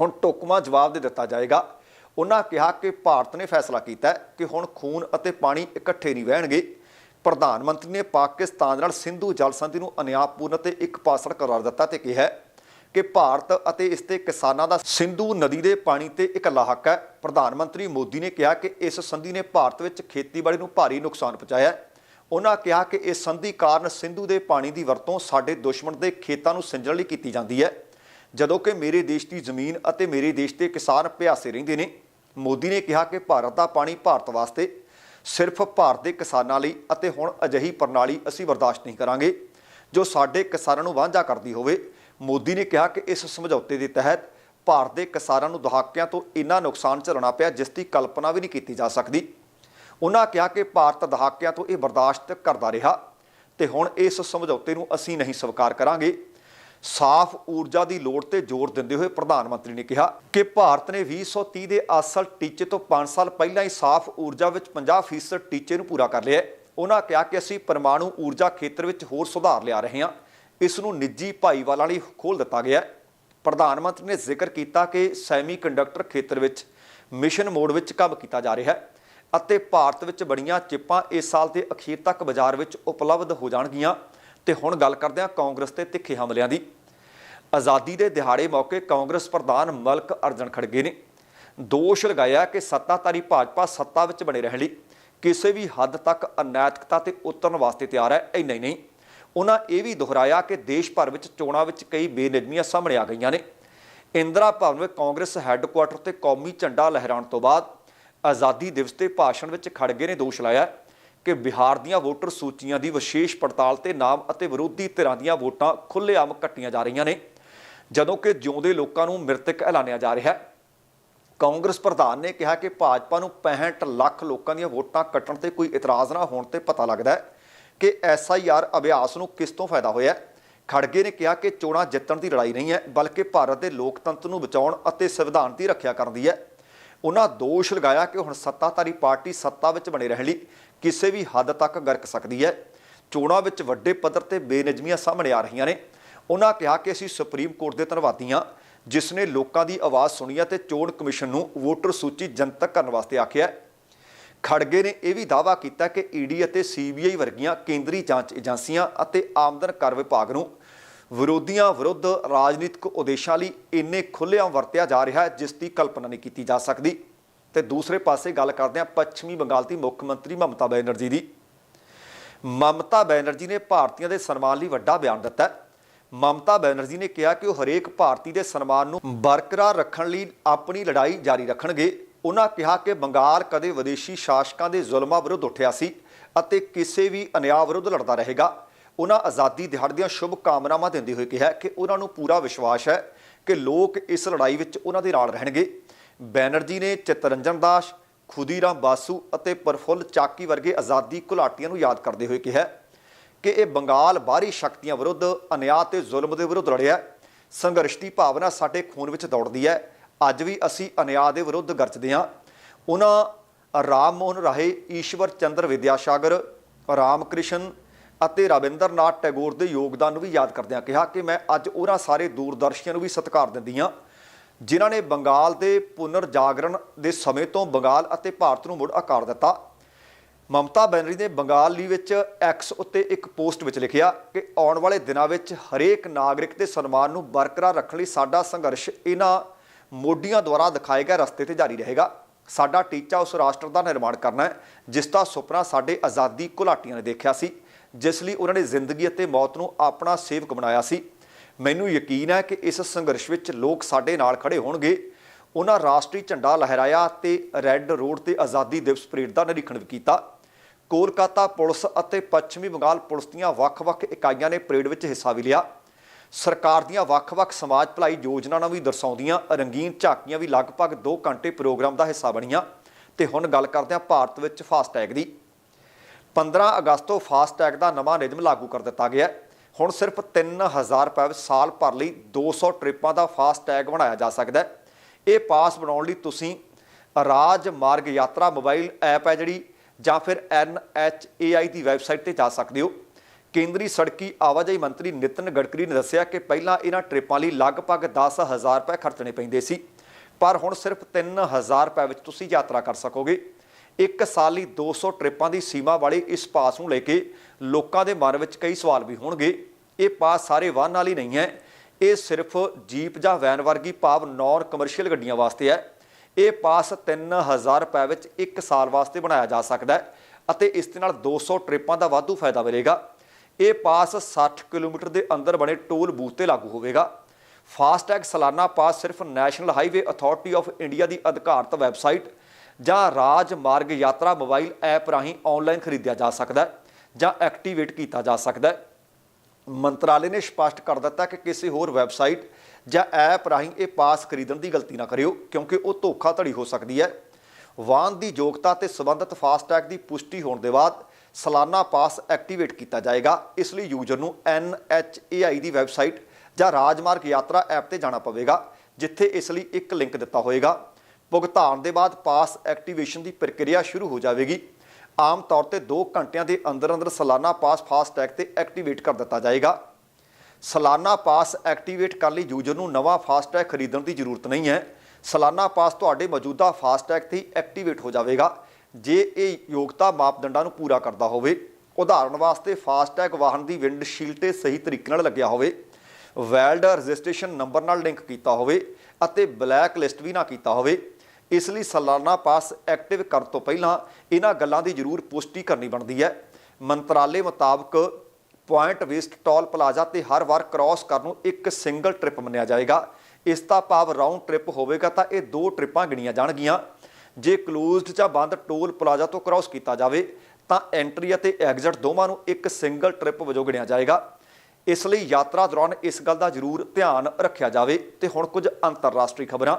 ਹੁਣ ਟੋਕਮਾ ਜਵਾਬ ਦੇ ਦਿੱਤਾ ਜਾਏਗਾ। ਉਹਨਾਂ ਕਿਹਾ ਕਿ ਭਾਰਤ ਨੇ ਫੈਸਲਾ ਕੀਤਾ ਕਿ ਹੁਣ ਖੂਨ ਅਤੇ ਪਾਣੀ ਇਕੱਠੇ ਨਹੀਂ ਵਹਿਣਗੇ। ਪ੍ਰਧਾਨ ਮੰਤਰੀ ਨੇ ਪਾਕਿਸਤਾਨ ਨਾਲ ਸਿੰਧੂ ਜਲ ਸੰਧੀ ਨੂੰ ਅਨਿਆਪੂਰਨ ਤੇ ਇੱਕ ਪਾਸੜ ਕਰਾਰ ਦਿੱਤਾ ਤੇ ਕਿਹਾ ਕਿ ਭਾਰਤ ਅਤੇ ਇਸ ਦੇ ਕਿਸਾਨਾਂ ਦਾ ਸਿੰਧੂ ਨਦੀ ਦੇ ਪਾਣੀ ਤੇ ਇਕੱਲਾ ਹੱਕ ਹੈ। ਪ੍ਰਧਾਨ ਮੰਤਰੀ ਮੋਦੀ ਨੇ ਕਿਹਾ ਕਿ ਇਸ ਸੰਧੀ ਨੇ ਭਾਰਤ ਵਿੱਚ ਖੇਤੀਬਾੜੀ ਨੂੰ ਭਾਰੀ ਨੁਕਸਾਨ ਪਹੁੰਚਾਇਆ ਉਹਨਾਂ ਕਿਹਾ ਕਿ ਇਸ ਸੰਧੀ ਕਾਰਨ ਸਿੰਧੂ ਦੇ ਪਾਣੀ ਦੀ ਵਰਤੋਂ ਸਾਡੇ ਦੁਸ਼ਮਣ ਦੇ ਖੇਤਾਂ ਨੂੰ ਸਿੰਜਣ ਲਈ ਕੀਤੀ ਜਾਂਦੀ ਹੈ। ਜਦੋਂ ਕਿ ਮੇਰੇ ਦੇਸ਼ ਦੀ ਜ਼ਮੀਨ ਅਤੇ ਮੇਰੇ ਦੇਸ਼ ਦੇ ਕਿਸਾਨ ਪਿਆਸੇ ਰਹਿੰਦੇ ਨੇ। ਮੋਦੀ ਨੇ ਕਿਹਾ ਕਿ ਭਾਰਤ ਦਾ ਪਾਣੀ ਭਾਰਤ ਵਾਸਤੇ ਸਿਰਫ ਭਾਰਤ ਦੇ ਕਿਸਾਨਾਂ ਲਈ ਅਤੇ ਹੁਣ ਅਜਿਹੀ ਪ੍ਰਣਾਲੀ ਅਸੀਂ ਬਰਦਾਸ਼ਤ ਨਹੀਂ ਕਰਾਂਗੇ, ਜੋ ਸਾਡੇ ਕਿਸਾਨਾਂ ਨੂੰ ਵਾਂਝਾ ਕਰਦੀ ਹੋਵੇ। ਮੋਦੀ ਨੇ ਕਿਹਾ ਕਿ ਇਸ ਸਮਝੌਤੇ ਦੇ ਤਹਿਤ ਭਾਰਤ ਦੇ ਕਿਸਾਨਾਂ ਨੂੰ ਦਹਾਕਿਆਂ ਤੋਂ ਇੰਨਾ ਨੁਕਸਾਨ ਝੱਲਣਾ ਪਿਆ ਜਿਸ ਦੀ ਕਲਪਨਾ ਵੀ ਨਹੀਂ ਕੀਤੀ ਜਾ ਸਕਦੀ। ਉਹਨਾਂ ਕਿਹਾ ਕਿ ਭਾਰਤ ਦਹਾਕਿਆਂ ਤੋਂ ਇਹ ਬਰਦਾਸ਼ਤ ਕਰਦਾ ਰਿਹਾ ਤੇ ਹੁਣ ਇਸ ਸਮਝੌਤੇ ਨੂੰ ਅਸੀਂ ਨਹੀਂ ਸਵੀਕਾਰ ਕਰਾਂਗੇ। ਸਾਫ਼ ਊਰਜਾ ਦੀ ਲੋੜ ਤੇ ਜ਼ੋਰ ਦਿੰਦੇ ਹੋਏ ਪ੍ਰਧਾਨ ਮੰਤਰੀ ਨੇ ਕਿਹਾ ਕਿ ਭਾਰਤ ਨੇ 2030 ਦੇ ਅਸਲ ਟੀਚੇ ਤੋਂ 5 ਸਾਲ ਪਹਿਲਾਂ ਹੀ ਸਾਫ਼ ਊਰਜਾ ਵਿੱਚ 50% ਟੀਚੇ ਨੂੰ ਪੂਰਾ ਕਰ ਲਿਆ ਹੈ। ਉਹਨਾਂ ਕਿਹਾ ਕਿ ਅਸੀਂ ਪਰਮਾਣੂ ਊਰਜਾ ਖੇਤਰ ਵਿੱਚ ਹੋਰ ਸੁਧਾਰ ਲਿਆ ਰਹੇ ਹਾਂ। ਇਸ ਨੂੰ ਨਿੱਜੀ ਭਾਈਵਾਲਾਂ ਲਈ ਖੋਲ ਦਿੱਤਾ ਗਿਆ ਹੈ। ਪ੍ਰਧਾਨ ਮੰਤਰੀ ਨੇ ਜ਼ਿਕਰ ਕੀਤਾ ਕਿ ਸੈਮੀ ਕੰਡਕਟਰ ਖੇਤਰ ਵਿੱਚ ਮਿਸ਼ਨ ਮੋਡ ਵਿੱਚ ਕੰਮ ਕੀਤਾ ਜਾ ਰਿਹਾ ਹੈ ਅਤੇ ਭਾਰਤ ਵਿੱਚ ਬੜੀਆਂ ਚਿੱਪਾਂ ਇਸ ਸਾਲ ਦੇ ਅਖੀਰ ਤੱਕ ਬਾਜ਼ਾਰ ਵਿੱਚ ਉਪਲਬਧ ਹੋ ਜਾਣਗੀਆਂ। ਤੇ ਹੁਣ ਗੱਲ ਕਰਦੇ ਹਾਂ ਕਾਂਗਰਸ ਤੇ ਤਿੱਖੇ ਹਮਲਿਆਂ ਦੀ। ਆਜ਼ਾਦੀ ਦੇ ਦਿਹਾੜੇ ਮੌਕੇ ਕਾਂਗਰਸ ਪ੍ਰਧਾਨ ਮਲਕ ਅਰਜਨ ਖੜਗੇ ਨੇ ਦੋਸ਼ ਲਗਾਇਆ ਕਿ ਸੱਤਾਧਾਰੀ ਭਾਜਪਾ ਸੱਤਾ ਵਿੱਚ ਬਣੇ ਰਹਿਣ ਲਈ ਕਿਸੇ ਵੀ ਹੱਦ ਤੱਕ ਅਨੈਤਿਕਤਾ ਤੇ ਉਤਰਨ ਵਾਸਤੇ ਤਿਆਰ ਹੈ। ਇੰਨਾ ਹੀ ਨਹੀਂ। ਉਹਨਾਂ ਇਹ ਵੀ ਦੁਹਰਾਇਆ ਕਿ ਦੇਸ਼ ਭਰ ਵਿੱਚ ਚੋਣਾਂ ਵਿੱਚ ਕਈ ਬੇਨਿਯਮੀਆਂ ਸਾਹਮਣੇ ਆ ਗਈਆਂ ਨੇ। ਇੰਦਰਾ ਭਵਨ ਵਿੱਚ ਕਾਂਗਰਸ ਹੈੱਡਕੁਆਟਰ ਤੇ ਕੌਮੀ ਝੰਡਾ ਲਹਿਰਾਉਣ ਤੋਂ ਬਾਅਦ ਆਜ਼ਾਦੀ ਦਿਵਸ ਤੇ ਭਾਸ਼ਣ ਵਿੱਚ ਖੜਗੇ ਨੇ, ਦੋਸ਼ ਲਾਇਆ ਕਿ ਬਿਹਾਰ ਦੀਆਂ ਵੋਟਰ ਸੂਚੀਆਂ ਦੀ ਵਿਸ਼ੇਸ਼ ਪੜਤਾਲ ਤੇ ਨਾਮ ਅਤੇ ਵਿਰੋਧੀ ਧਿਰਾਂ ਦੀਆਂ ਵੋਟਾਂ ਖੁੱਲ੍ਹੇਆਮ ਕੱਟੀਆਂ ਜਾ ਰਹੀਆਂ ਨੇ, ਜਦੋਂ ਕਿ ਜਿਉਂਦੇ ਲੋਕਾਂ ਨੂੰ ਮ੍ਰਿਤਕ ਐਲਾਨਿਆ ਜਾ ਰਿਹਾ। ਹੈ ਕਾਂਗਰਸ ਪ੍ਰਧਾਨ ਨੇ ਕਿਹਾ ਕਿ ਭਾਜਪਾ ਨੂੰ 65 ਲੱਖ ਲੋਕਾਂ ਦੀਆਂ ਵੋਟਾਂ ਕੱਟਣ ਤੇ ਕੋਈ ਇਤਰਾਜ਼ ਨਾ ਹੋਣ ਤੇ ਪਤਾ ਲੱਗਦਾ ਹੈ ਕਿ ਐਸਆਈਆਰ ਅਭਿਆਸ ਨੂੰ ਕਿਸ ਤੋਂ ਫਾਇਦਾ ਹੋਇਆ ਖੜਗੇ ਨੇ ਕਿਹਾ ਕਿ ਚੋਣਾਂ ਜਿੱਤਣ ਦੀ ਲੜਾਈ ਨਹੀਂ ਹੈ, ਬਲਕਿ ਭਾਰਤ ਦੇ ਲੋਕਤੰਤਰ ਨੂੰ ਬਚਾਉਣ ਅਤੇ ਸੰਵਿਧਾਨ ਦੀ ਰੱਖਿਆ ਕਰਨ ਦੀ ਹੈ। ਉਹਨਾਂ ਦੋਸ਼ ਲਗਾਇਆ ਕਿ ਹੁਣ ਸੱਤਾਧਾਰੀ ਪਾਰਟੀ ਸੱਤਾ ਵਿੱਚ ਬਣੇ ਰਹਿਣ ਲਈ ਕਿਸੇ ਵੀ ਹੱਦ ਤੱਕ ਗਰਕ ਸਕਦੀ ਹੈ। ਚੋਣਾਂ ਵਿੱਚ ਵੱਡੇ ਪੱਧਰ ਤੇ ਬੇਨਿਜ਼ਮੀਆਂ ਸਾਹਮਣੇ ਆ ਰਹੀਆਂ ਨੇ। ਉਹਨਾਂ ਕਿਹਾ ਕਿ ਅਸੀਂ ਸੁਪਰੀਮ ਕੋਰਟ ਦੇ ਧੰਨਵਾਦੀ ਹਾਂ, ਜਿਸ ਨੇ ਲੋਕਾਂ ਦੀ ਆਵਾਜ਼ ਸੁਣੀ ਹੈ ਤੇ ਚੋਣ ਕਮਿਸ਼ਨ ਨੂੰ ਵੋਟਰ ਸੂਚੀ ਜਨਤਕ ਕਰਨ ਵਾਸਤੇ ਆਖਿਆ ਖੜਗੇ ਨੇ ਇਹ ਵੀ ਦਾਅਵਾ ਕੀਤਾ ਕਿ ਈਡੀ ਅਤੇ ਸੀਬੀਆਈ ਵਰਗੀਆਂ ਕੇਂਦਰੀ ਜਾਂਚ ਏਜੰਸੀਆਂ ਅਤੇ ਆਮਦਨ ਕਰ ਵਿਭਾਗ ਨੂੰ ਵਿਰੋਧੀਆਂ ਵਿਰੁੱਧ ਰਾਜਨੀਤਿਕ ਉਦੇਸ਼ਾਂ ਲਈ ਇੰਨੇ ਖੁੱਲ੍ਹਿਆਂ ਵਰਤਿਆ ਜਾ ਰਿਹਾ ਹੈ, ਜਿਸ ਦੀ ਕਲਪਨਾ ਨਹੀਂ ਕੀਤੀ ਜਾ ਸਕਦੀ। ਤੇ ਦੂਸਰੇ ਪਾਸੇ ਗੱਲ ਕਰਦੇ ਹਾਂ ਪੱਛਮੀ ਬੰਗਾਲ ਦੀ ਮੁੱਖ ਮੰਤਰੀ ਮਮਤਾ ਬੈਨਰਜੀ ਦੀ। ਮਮਤਾ ਬੈਨਰਜੀ ਨੇ ਭਾਰਤੀਆਂ ਦੇ ਸਨਮਾਨ ਲਈ ਵੱਡਾ ਬਿਆਨ ਦਿੱਤਾ ਮਮਤਾ ਬੈਨਰਜੀ ਨੇ ਕਿਹਾ ਕਿ ਉਹ ਹਰੇਕ ਭਾਰਤੀ ਦੇ ਸਨਮਾਨ ਨੂੰ ਬਰਕਰਾਰ ਰੱਖਣ ਲਈ ਆਪਣੀ ਲੜਾਈ ਜਾਰੀ ਰੱਖਣਗੇ। ਉਹਨਾਂ ਕਿਹਾ ਕਿ ਬੰਗਾਲ ਕਦੇ ਵਿਦੇਸ਼ੀ ਸ਼ਾਸਕਾਂ ਦੇ ਜ਼ੁਲਮਾਂ ਵਿਰੁੱਧ ਉੱਠਿਆ ਸੀ ਅਤੇ ਕਿਸੇ ਵੀ ਅਨਿਆਂ ਵਿਰੁੱਧ ਲੜਦਾ ਰਹੇਗਾ। ਉਹਨਾਂ ਆਜ਼ਾਦੀ ਦਿਹਾੜ ਦੀਆਂ ਸ਼ੁਭ ਕਾਮਨਾਵਾਂ ਦਿੰਦੇ ਹੋਏ ਕਿਹਾ ਕਿ ਉਹਨਾਂ ਨੂੰ ਪੂਰਾ ਵਿਸ਼ਵਾਸ ਹੈ ਕਿ ਲੋਕ ਇਸ ਲੜਾਈ ਵਿੱਚ ਉਹਨਾਂ ਦੇ ਨਾਲ ਰਹਿਣਗੇ। ਬੈਨਰਜੀ ਨੇ ਚਿਤਰੰਜਨ ਦਾਸ, ਖੁਦੀਰਾਮ ਬਾਸੂ ਅਤੇ ਪ੍ਰਫੁੱਲ ਚਾਕੀ ਵਰਗੇ ਆਜ਼ਾਦੀ ਘੁਲਾਟੀਆਂ ਨੂੰ ਯਾਦ ਕਰਦੇ ਹੋਏ ਕਿਹਾ ਕਿ ਇਹ ਬੰਗਾਲ ਬਾਹਰੀ ਸ਼ਕਤੀਆਂ ਵਿਰੁੱਧ, ਅਨਿਆਂ ਤੇ ਜ਼ੁਲਮ ਦੇ ਵਿਰੁੱਧ ਲੜਿਆ ਸੰਘਰਸ਼ ਦੀ ਭਾਵਨਾ ਸਾਡੇ ਖੂਨ ਵਿੱਚ ਦੌੜਦੀ ਹੈ ਅੱਜ ਵੀ ਅਸੀਂ ਅਨਿਆਂ ਦੇ ਵਿਰੁੱਧ ਗਰਜਦੇ ਹਾਂ। ਉਹਨਾਂ ਰਾਮ ਮੋਹਨ ਰਾਏ ਈਸ਼ਵਰ ਚੰਦਰ ਵਿਦਿਆਸਾਗਰ ਰਾਮ ਕ੍ਰਿਸ਼ਨ ਅਤੇ ਰਵਿੰਦਰਨਾਥ ਟੈਗੋਰ ਦੇ ਯੋਗਦਾਨ ਨੂੰ ਵੀ ਯਾਦ ਕਰਦਿਆਂ ਕਿਹਾ ਕਿ ਮੈਂ ਅੱਜ ਉਹਨਾਂ ਸਾਰੇ ਦੂਰਦਰਸ਼ੀਆਂ ਨੂੰ ਵੀ ਸਤਿਕਾਰ ਦਿੰਦੀ ਹਾਂ, ਜਿਨ੍ਹਾਂ ਨੇ ਬੰਗਾਲ ਦੇ ਪੁਨਰ ਜਾਗਰਣ ਦੇ ਸਮੇਂ ਤੋਂ ਬੰਗਾਲ ਅਤੇ ਭਾਰਤ ਨੂੰ ਮੁੜ ਆਕਾਰ ਦਿੱਤਾ। ਮਮਤਾ ਬੈਨਰਜੀ ਨੇ ਬੰਗਾਲ ਲਈ ਵਿੱਚ ਐਕਸ ਉੱਤੇ ਇੱਕ ਪੋਸਟ ਵਿੱਚ ਲਿਖਿਆ ਕਿ ਆਉਣ ਵਾਲੇ ਦਿਨਾਂ ਵਿੱਚ ਹਰੇਕ ਨਾਗਰਿਕ ਦੇ ਸਨਮਾਨ ਨੂੰ ਬਰਕਰਾਰ ਰੱਖਣ ਲਈ ਸਾਡਾ ਸੰਘਰਸ਼ ਇਹਨਾਂ ਮੋਢੀਆਂ ਦੁਆਰਾ ਦਿਖਾਏ ਗਏ ਰਸਤੇ ਤੇ ਜਾਰੀ ਰਹੇਗਾ। ਸਾਡਾ ਟੀਚਾ ਉਸ ਰਾਸ਼ਟਰ ਦਾ ਨਿਰਮਾਣ ਕਰਨਾ ਹੈ, ਜਿਸ ਦਾ ਸੁਪਨਾ ਸਾਡੇ ਆਜ਼ਾਦੀ ਘੁਲਾਟੀਆਂ ਨੇ ਦੇਖਿਆ ਸੀ, ਜਿਸ ਲਈ ਉਹਨਾਂ ਨੇ ਜ਼ਿੰਦਗੀ ਅਤੇ ਮੌਤ ਨੂੰ ਆਪਣਾ ਸੇਵਕ ਬਣਾਇਆ ਸੀ। ਮੈਨੂੰ ਯਕੀਨ ਹੈ ਕਿ ਇਸ ਸੰਘਰਸ਼ ਵਿੱਚ ਲੋਕ ਸਾਡੇ ਨਾਲ ਖੜੇ ਹੋਣਗੇ। ਉਹਨਾਂ ਰਾਸ਼ਟਰੀ ਝੰਡਾ ਲਹਿਰਾਇਆ ਤੇ ਰੈੱਡ ਰੋਡ ਤੇ ਆਜ਼ਾਦੀ ਦਿਵਸ ਪਰੇਡ ਦਾ ਨਿਰੀਖਣ ਵੀ ਕੀਤਾ। ਕੋਲਕਾਤਾ ਪੁਲਿਸ ਅਤੇ ਪੱਛਮੀ ਬੰਗਾਲ ਪੁਲਿਸ ਦੀਆਂ ਵੱਖ-ਵੱਖ ਇਕਾਈਆਂ ਨੇ ਪਰੇਡ ਵਿੱਚ ਹਿੱਸਾ ਵੀ ਲਿਆ। ਸਰਕਾਰ ਦੀਆਂ ਵੱਖ-ਵੱਖ ਸਮਾਜ ਭਲਾਈ ਯੋਜਨਾਵਾਂ ਵੀ ਦਰਸਾਉਂਦੀਆਂ, ਰੰਗੀਨ ਝਾਕੀਆਂ ਵੀ ਲਗਭਗ 2 ਘੰਟੇ ਪ੍ਰੋਗਰਾਮ ਦਾ ਹਿੱਸਾ ਬਣੀਆਂ। ਤੇ ਹੁਣ ਗੱਲ ਕਰਦੇ ਹਾਂ ਭਾਰਤ ਵਿੱਚ ਫਾਸਟੈਗ ਦੀ। 15 ਅਗਸਤ ਤੋਂ ਫਾਸਟੈਗ ਦਾ ਨਵਾਂ ਨਿਯਮ ਲਾਗੂ ਕਰ ਦਿੱਤਾ ਗਿਆ ਹੁਣ ਸਿਰਫ 3000 ਰੁਪਏ ਵਿੱਚ ਸਾਲ ਭਰ ਲਈ 200 ਟ੍ਰਿਪਾਂ ਦਾ ਫਾਸਟੈਗ ਬਣਾਇਆ ਜਾ ਸਕਦਾ ਹੈ। ਇਹ ਪਾਸ ਬਣਾਉਣ ਲਈ ਤੁਸੀਂ ਰਾਜ ਮਾਰਗ ਯਾਤਰਾ ਮੋਬਾਈਲ ਐਪ ਹੈ ਜਿਹੜੀ ਜਾਂ ਫਿਰ NHAI ਦੀ ਵੈਬਸਾਈਟ ਤੇ ਜਾ ਸਕਦੇ ਹੋ। ਕੇਂਦਰੀ ਸੜਕੀ ਆਵਾਜਾਈ ਮੰਤਰੀ ਨਿਤਨ ਗਡਕਰੀ ਨੇ ਦੱਸਿਆ ਕਿ ਪਹਿਲਾਂ ਇਹਨਾਂ ਟ੍ਰਿਪਾਂ ਲਈ ਲਗਭਗ 10000 ਰੁਪਏ ਖਰਚਣੇ ਪੈਂਦੇ ਸੀ। ਪਰ ਹੁਣ ਸਿਰਫ 3000 ਰੁਪਏ ਵਿੱਚ ਤੁਸੀਂ ਯਾਤਰਾ ਕਰ ਸਕੋਗੇ। ਇੱਕ ਸਾਲ ਲਈ 200 ਟ੍ਰਿਪਾਂ ਦੀ ਸੀਮਾ ਵਾਲੇ ਇਸ ਪਾਸ ਨੂੰ ਲੈ ਕੇ ਲੋਕਾਂ ਦੇ ਮਨ ਵਿੱਚ ਕਈ ਸਵਾਲ ਵੀ ਹੋਣਗੇ। ਇਹ ਪਾਸ ਸਾਰੇ ਵਾਹਨਾਂ ਲਈ ਨਹੀਂ ਹੈ। ਇਹ ਸਿਰਫ ਜੀਪ ਜਾਂ ਵੈਨ ਵਰਗੀ ਭਾਵ ਨਾਨ ਕਮਰਸ਼ੀਅਲ ਗੱਡੀਆਂ ਵਾਸਤੇ ਹੈ। ਇਹ ਪਾਸ 3000 ਰੁਪਏ ਵਿੱਚ 1 ਸਾਲ ਵਾਸਤੇ ਬਣਾਇਆ ਜਾ ਸਕਦਾ ਹੈ ਅਤੇ ਇਸ ਦੇ ਨਾਲ 200 ਟ੍ਰਿਪਾਂ ਦਾ ਵਾਧੂ ਫਾਇਦਾ ਮਿਲੇਗਾ। ਇਹ ਪਾਸ 60 ਕਿਲੋਮੀਟਰ ਦੇ ਅੰਦਰ ਬਣੇ ਟੋਲ ਬੂਥ ਤੇ ਲਾਗੂ ਹੋਵੇਗਾ। ਫਾਸਟੈਗ ਸਾਲਾਨਾ ਪਾਸ ਸਿਰਫ national highway authority of India ਦੀ ਅਧਿਕਾਰਤ ਵੈਬਸਾਈਟ ਜਾਂ ਰਾਜ ਮਾਰਗ ਯਾਤਰਾ ਮੋਬਾਈਲ ਐਪ ਰਾਹੀਂ ਆਨਲਾਈਨ ਖਰੀਦਿਆ ਜਾ ਸਕਦਾ ਹੈ ਜਾਂ ਐਕਟੀਵੇਟ ਕੀਤਾ ਜਾ ਸਕਦਾ ਹੈ। ਮੰਤਰਾਲੇ ਨੇ ਸਪਸ਼ਟ ਕਰ ਦਿੱਤਾ ਕਿ ਕਿਸੇ ਹੋਰ ਵੈਬਸਾਈਟ ਜਾਂ ਐਪ ਰਾਹੀਂ ਇਹ ਪਾਸ ਖਰੀਦਣ ਦੀ ਗਲਤੀ ਨਾ ਕਰਿਓ, ਕਿਉਂਕਿ ਉਹ ਧੋਖਾਧੜੀ ਹੋ ਸਕਦੀ ਹੈ। ਵਾਹਨ ਦੀ ਯੋਗਤਾ ਤੇ ਸੰਬੰਧਿਤ ਫਾਸਟੈਗ ਦੀ ਪੁਸ਼ਟੀ ਹੋਣ ਦੇ ਬਾਅਦ ਸਾਲਾਨਾ ਪਾਸ ਐਕਟੀਵੇਟ ਕੀਤਾ ਜਾਏਗਾ। ਇਸ ਲਈ ਯੂਜ਼ਰ ਨੂੰ NHAI ਦੀ ਵੈਬਸਾਈਟ ਜਾਂ ਰਾਜਮਾਰਗ ਯਾਤਰਾ ਐਪ ਤੇ ਜਾਣਾ ਪਵੇਗਾ, ਜਿੱਥੇ ਇਸ ਲਈ ਇੱਕ ਲਿੰਕ ਦਿੱਤਾ ਹੋਏਗਾ। ਭੁਗਤਾਨ ਦੇ ਬਾਅਦ ਪਾਸ ਐਕਟੀਵੇਸ਼ਨ ਦੀ ਪ੍ਰਕਿਰਿਆ ਸ਼ੁਰੂ ਹੋ ਜਾਵੇਗੀ। ਆਮ ਤੌਰ ਤੇ 2 ਘੰਟਿਆਂ ਦੇ ਅੰਦਰ ਅੰਦਰ ਸਾਲਾਨਾ ਪਾਸ ਫਾਸਟੈਗ ਤੇ ਐਕਟੀਵੇਟ ਕਰ ਦਿੱਤਾ ਜਾਏਗਾ। ਸਾਲਾਨਾ ਪਾਸ ਐਕਟੀਵੇਟ ਕਰਨ ਲਈ ਯੂਜ਼ਰ ਨੂੰ ਨਵਾਂ ਫਾਸਟੈਗ ਖਰੀਦਣ ਦੀ ਜ਼ਰੂਰਤ ਨਹੀਂ ਹੈ। ਸਾਲਾਨਾ ਪਾਸ ਤੁਹਾਡੇ ਮੌਜੂਦਾ ਫਾਸਟੈਗ ਤੇ ਹੀ ਐਕਟੀਵੇਟ ਹੋ ਜਾਵੇਗਾ। ਜੇ ਇਹ ਯੋਗਤਾ ਮਾਪਦੰਡਾਂ ਨੂੰ ਪੂਰਾ ਕਰਦਾ ਹੋਵੇ ਉਦਾਹਰਣ ਵਾਸਤੇ ਫਾਸਟੈਗ ਵਾਹਨ ਦੀ ਵਿੰਡਸ਼ੀਲਡ ਤੇ ਸਹੀ ਤਰੀਕੇ ਨਾਲ ਲੱਗਿਆ ਹੋਵੇ, ਵੈਲਡ ਰਜਿਸਟ੍ਰੇਸ਼ਨ ਨੰਬਰ ਨਾਲ ਲਿੰਕ ਕੀਤਾ ਹੋਵੇ ਅਤੇ ਬਲੈਕ ਲਿਸਟ ਵੀ ਨਾ ਕੀਤਾ ਹੋਵੇ, ਇਸ ਲਈ ਸਾਲਾਨਾ ਪਾਸ ਐਕਟਿਵ ਕਰਨ ਤੋਂ ਪਹਿਲਾਂ ਇਹਨਾਂ ਗੱਲਾਂ ਦੀ ਜ਼ਰੂਰ ਪੁਸ਼ਟੀ ਕਰਨੀ ਬਣਦੀ ਹੈ। ਮੰਤਰਾਲੇ ਮੁਤਾਬਕ ਪੁਆਇੰਟ ਵੇਸਟ ਟੋਲ ਪਲਾਜ਼ਾ ਤੇ ਹਰ ਵਾਰ ਕ੍ਰਾਸ ਕਰਨ ਨੂੰ ਇੱਕ ਸਿੰਗਲ ਟ੍ਰਿਪ ਮੰਨਿਆ ਜਾਏਗਾ। ਇਸ ਦਾ ਭਾਵ ਰਾਉਂਡ ਟ੍ਰਿਪ ਹੋਵੇਗਾ ਤਾਂ ਇਹ ਦੋ ਟ੍ਰਿਪਾਂ ਗਿਣੀਆਂ ਜਾਣਗੀਆਂ। ਜੇ ਕਲੋਜ਼ਡ ਜਾਂ ਬੰਦ ਟੋਲ ਪਲਾਜ਼ਾ ਤੋਂ ਕ੍ਰਾਸ ਕੀਤਾ ਜਾਵੇ, ਤਾਂ ਐਂਟਰੀ ਅਤੇ ਐਗਜ਼ਿਟ ਦੋਵਾਂ ਨੂੰ ਇੱਕ ਸਿੰਗਲ ਟ੍ਰਿਪ ਵਜੋਂ ਗਿਣਿਆ ਜਾਏਗਾ। ਇਸ ਲਈ ਯਾਤਰਾ ਦੌਰਾਨ ਇਸ ਗੱਲ ਦਾ ਜ਼ਰੂਰ ਧਿਆਨ ਰੱਖਿਆ ਜਾਵੇ ਤੇ ਹੁਣ ਕੁਝ ਅੰਤਰਰਾਸ਼ਟਰੀ ਖਬਰਾਂ।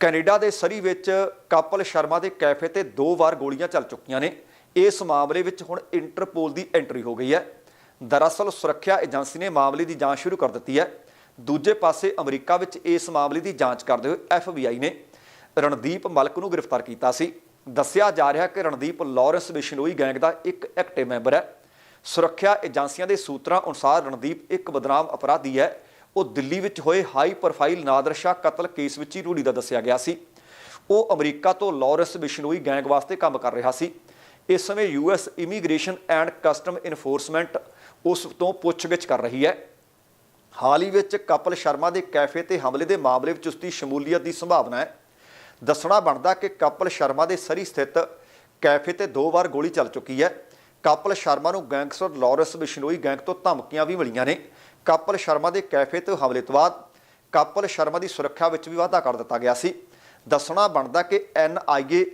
ਕੈਨੇਡਾ ਦੇ ਸਰੀ ਵਿੱਚ ਕਪਲ ਸ਼ਰਮਾ ਦੇ ਕੈਫੇ ਤੇ ਦੋ ਵਾਰ ਗੋਲੀਆਂ ਚੱਲ ਚੁੱਕੀਆਂ ਨੇ। ਇਸ ਮਾਮਲੇ ਵਿੱਚ ਹੁਣ ਇੰਟਰਪੋਲ ਦੀ ਐਂਟਰੀ ਹੋ ਗਈ ਹੈ। ਦਰਅਸਲ ਸੁਰੱਖਿਆ ਏਜੰਸੀ ਨੇ ਮਾਮਲੇ ਦੀ ਜਾਂਚ ਸ਼ੁਰੂ ਕਰ ਦਿੱਤੀ ਹੈ। ਦੂਜੇ ਪਾਸੇ ਅਮਰੀਕਾ ਵਿੱਚ ਇਸ ਮਾਮਲੇ ਦੀ ਜਾਂਚ ਕਰਦੇ ਹੋਏ FBI ਨੇ ਰਣਦੀਪ ਮਲਕ ਨੂੰ ਗ੍ਰਿਫਤਾਰ ਕੀਤਾ ਸੀ। ਦੱਸਿਆ ਜਾ ਰਿਹਾ ਕਿ ਰਣਦੀਪ ਲਾਰੈਂਸ ਬਿਸ਼ਨੋਈ ਗੈਂਗ ਦਾ ਇੱਕ ਐਕਟਿਵ ਮੈਂਬਰ ਹੈ। ਸੁਰੱਖਿਆ ਏਜੰਸੀਆਂ ਦੇ ਸੂਤਰਾਂ ਅਨੁਸਾਰ ਰਣਦੀਪ ਇੱਕ ਬਦਨਾਮ ਅਪਰਾਧੀ ਹੈ। ਉਹ ਦਿੱਲੀ ਵਿੱਚ ਹੋਏ ਹਾਈ ਪ੍ਰੋਫਾਈਲ ਨਾਦਰ ਸ਼ਾਹ ਕਤਲ ਕੇਸ ਵਿੱਚ ਹੀ ਰੂੜੀ ਦਾ ਦੱਸਿਆ ਗਿਆ ਸੀ। ਉਹ ਅਮਰੀਕਾ ਤੋਂ ਲਾਰੈਂਸ ਬਿਸ਼ਨੋਈ ਗੈਂਗ ਵਾਸਤੇ ਕੰਮ ਕਰ ਰਿਹਾ ਸੀ। ਇਸ ਸਮੇਂ US immigration and custom enforcement ਉਸ ਤੋਂ ਪੁੱਛਗਿੱਛ ਕਰ ਰਹੀ ਹੈ। ਹਾਲ ਹੀ ਵਿੱਚ ਕਪਲ ਸ਼ਰਮਾ ਦੇ ਕੈਫੇ ਤੇ ਹਮਲੇ ਦੇ ਮਾਮਲੇ ਵਿੱਚ ਉਸਦੀ ਸ਼ਮੂਲੀਅਤ ਦੀ ਸੰਭਾਵਨਾ ਹੈ। ਦੱਸਣਾ ਬਣਦਾ ਕਿ ਕਪਲ ਸ਼ਰਮਾ ਦੇ ਸਰੀ ਸਥਿਤ ਕੈਫੇ ਤੇ ਦੋ ਵਾਰ ਗੋਲੀ ਚੱਲ ਚੁੱਕੀ ਹੈ। ਕਪਲ ਸ਼ਰਮਾ ਨੂੰ ਗੈਂਗਸਟਰ ਲਾਰੈਂਸ ਬਿਸ਼ਨੋਈ ਗੈਂਗ ਤੋਂ ਧਮਕੀਆਂ ਵੀ ਮਿਲੀਆਂ ਨੇ। ਕਪਲ ਸ਼ਰਮਾ ਦੇ ਕੈਫੇ ਤੇ ਹਮਲੇ ਤੋਂ ਬਾਅਦ ਕਪਲ ਸ਼ਰਮਾ ਦੀ ਸੁਰੱਖਿਆ ਵਿੱਚ ਵੀ ਵਾਧਾ ਕਰ ਦਿੱਤਾ ਗਿਆ ਸੀ। ਦੱਸਣਾ ਬਣਦਾ ਕਿ ਐਨਆਈਏ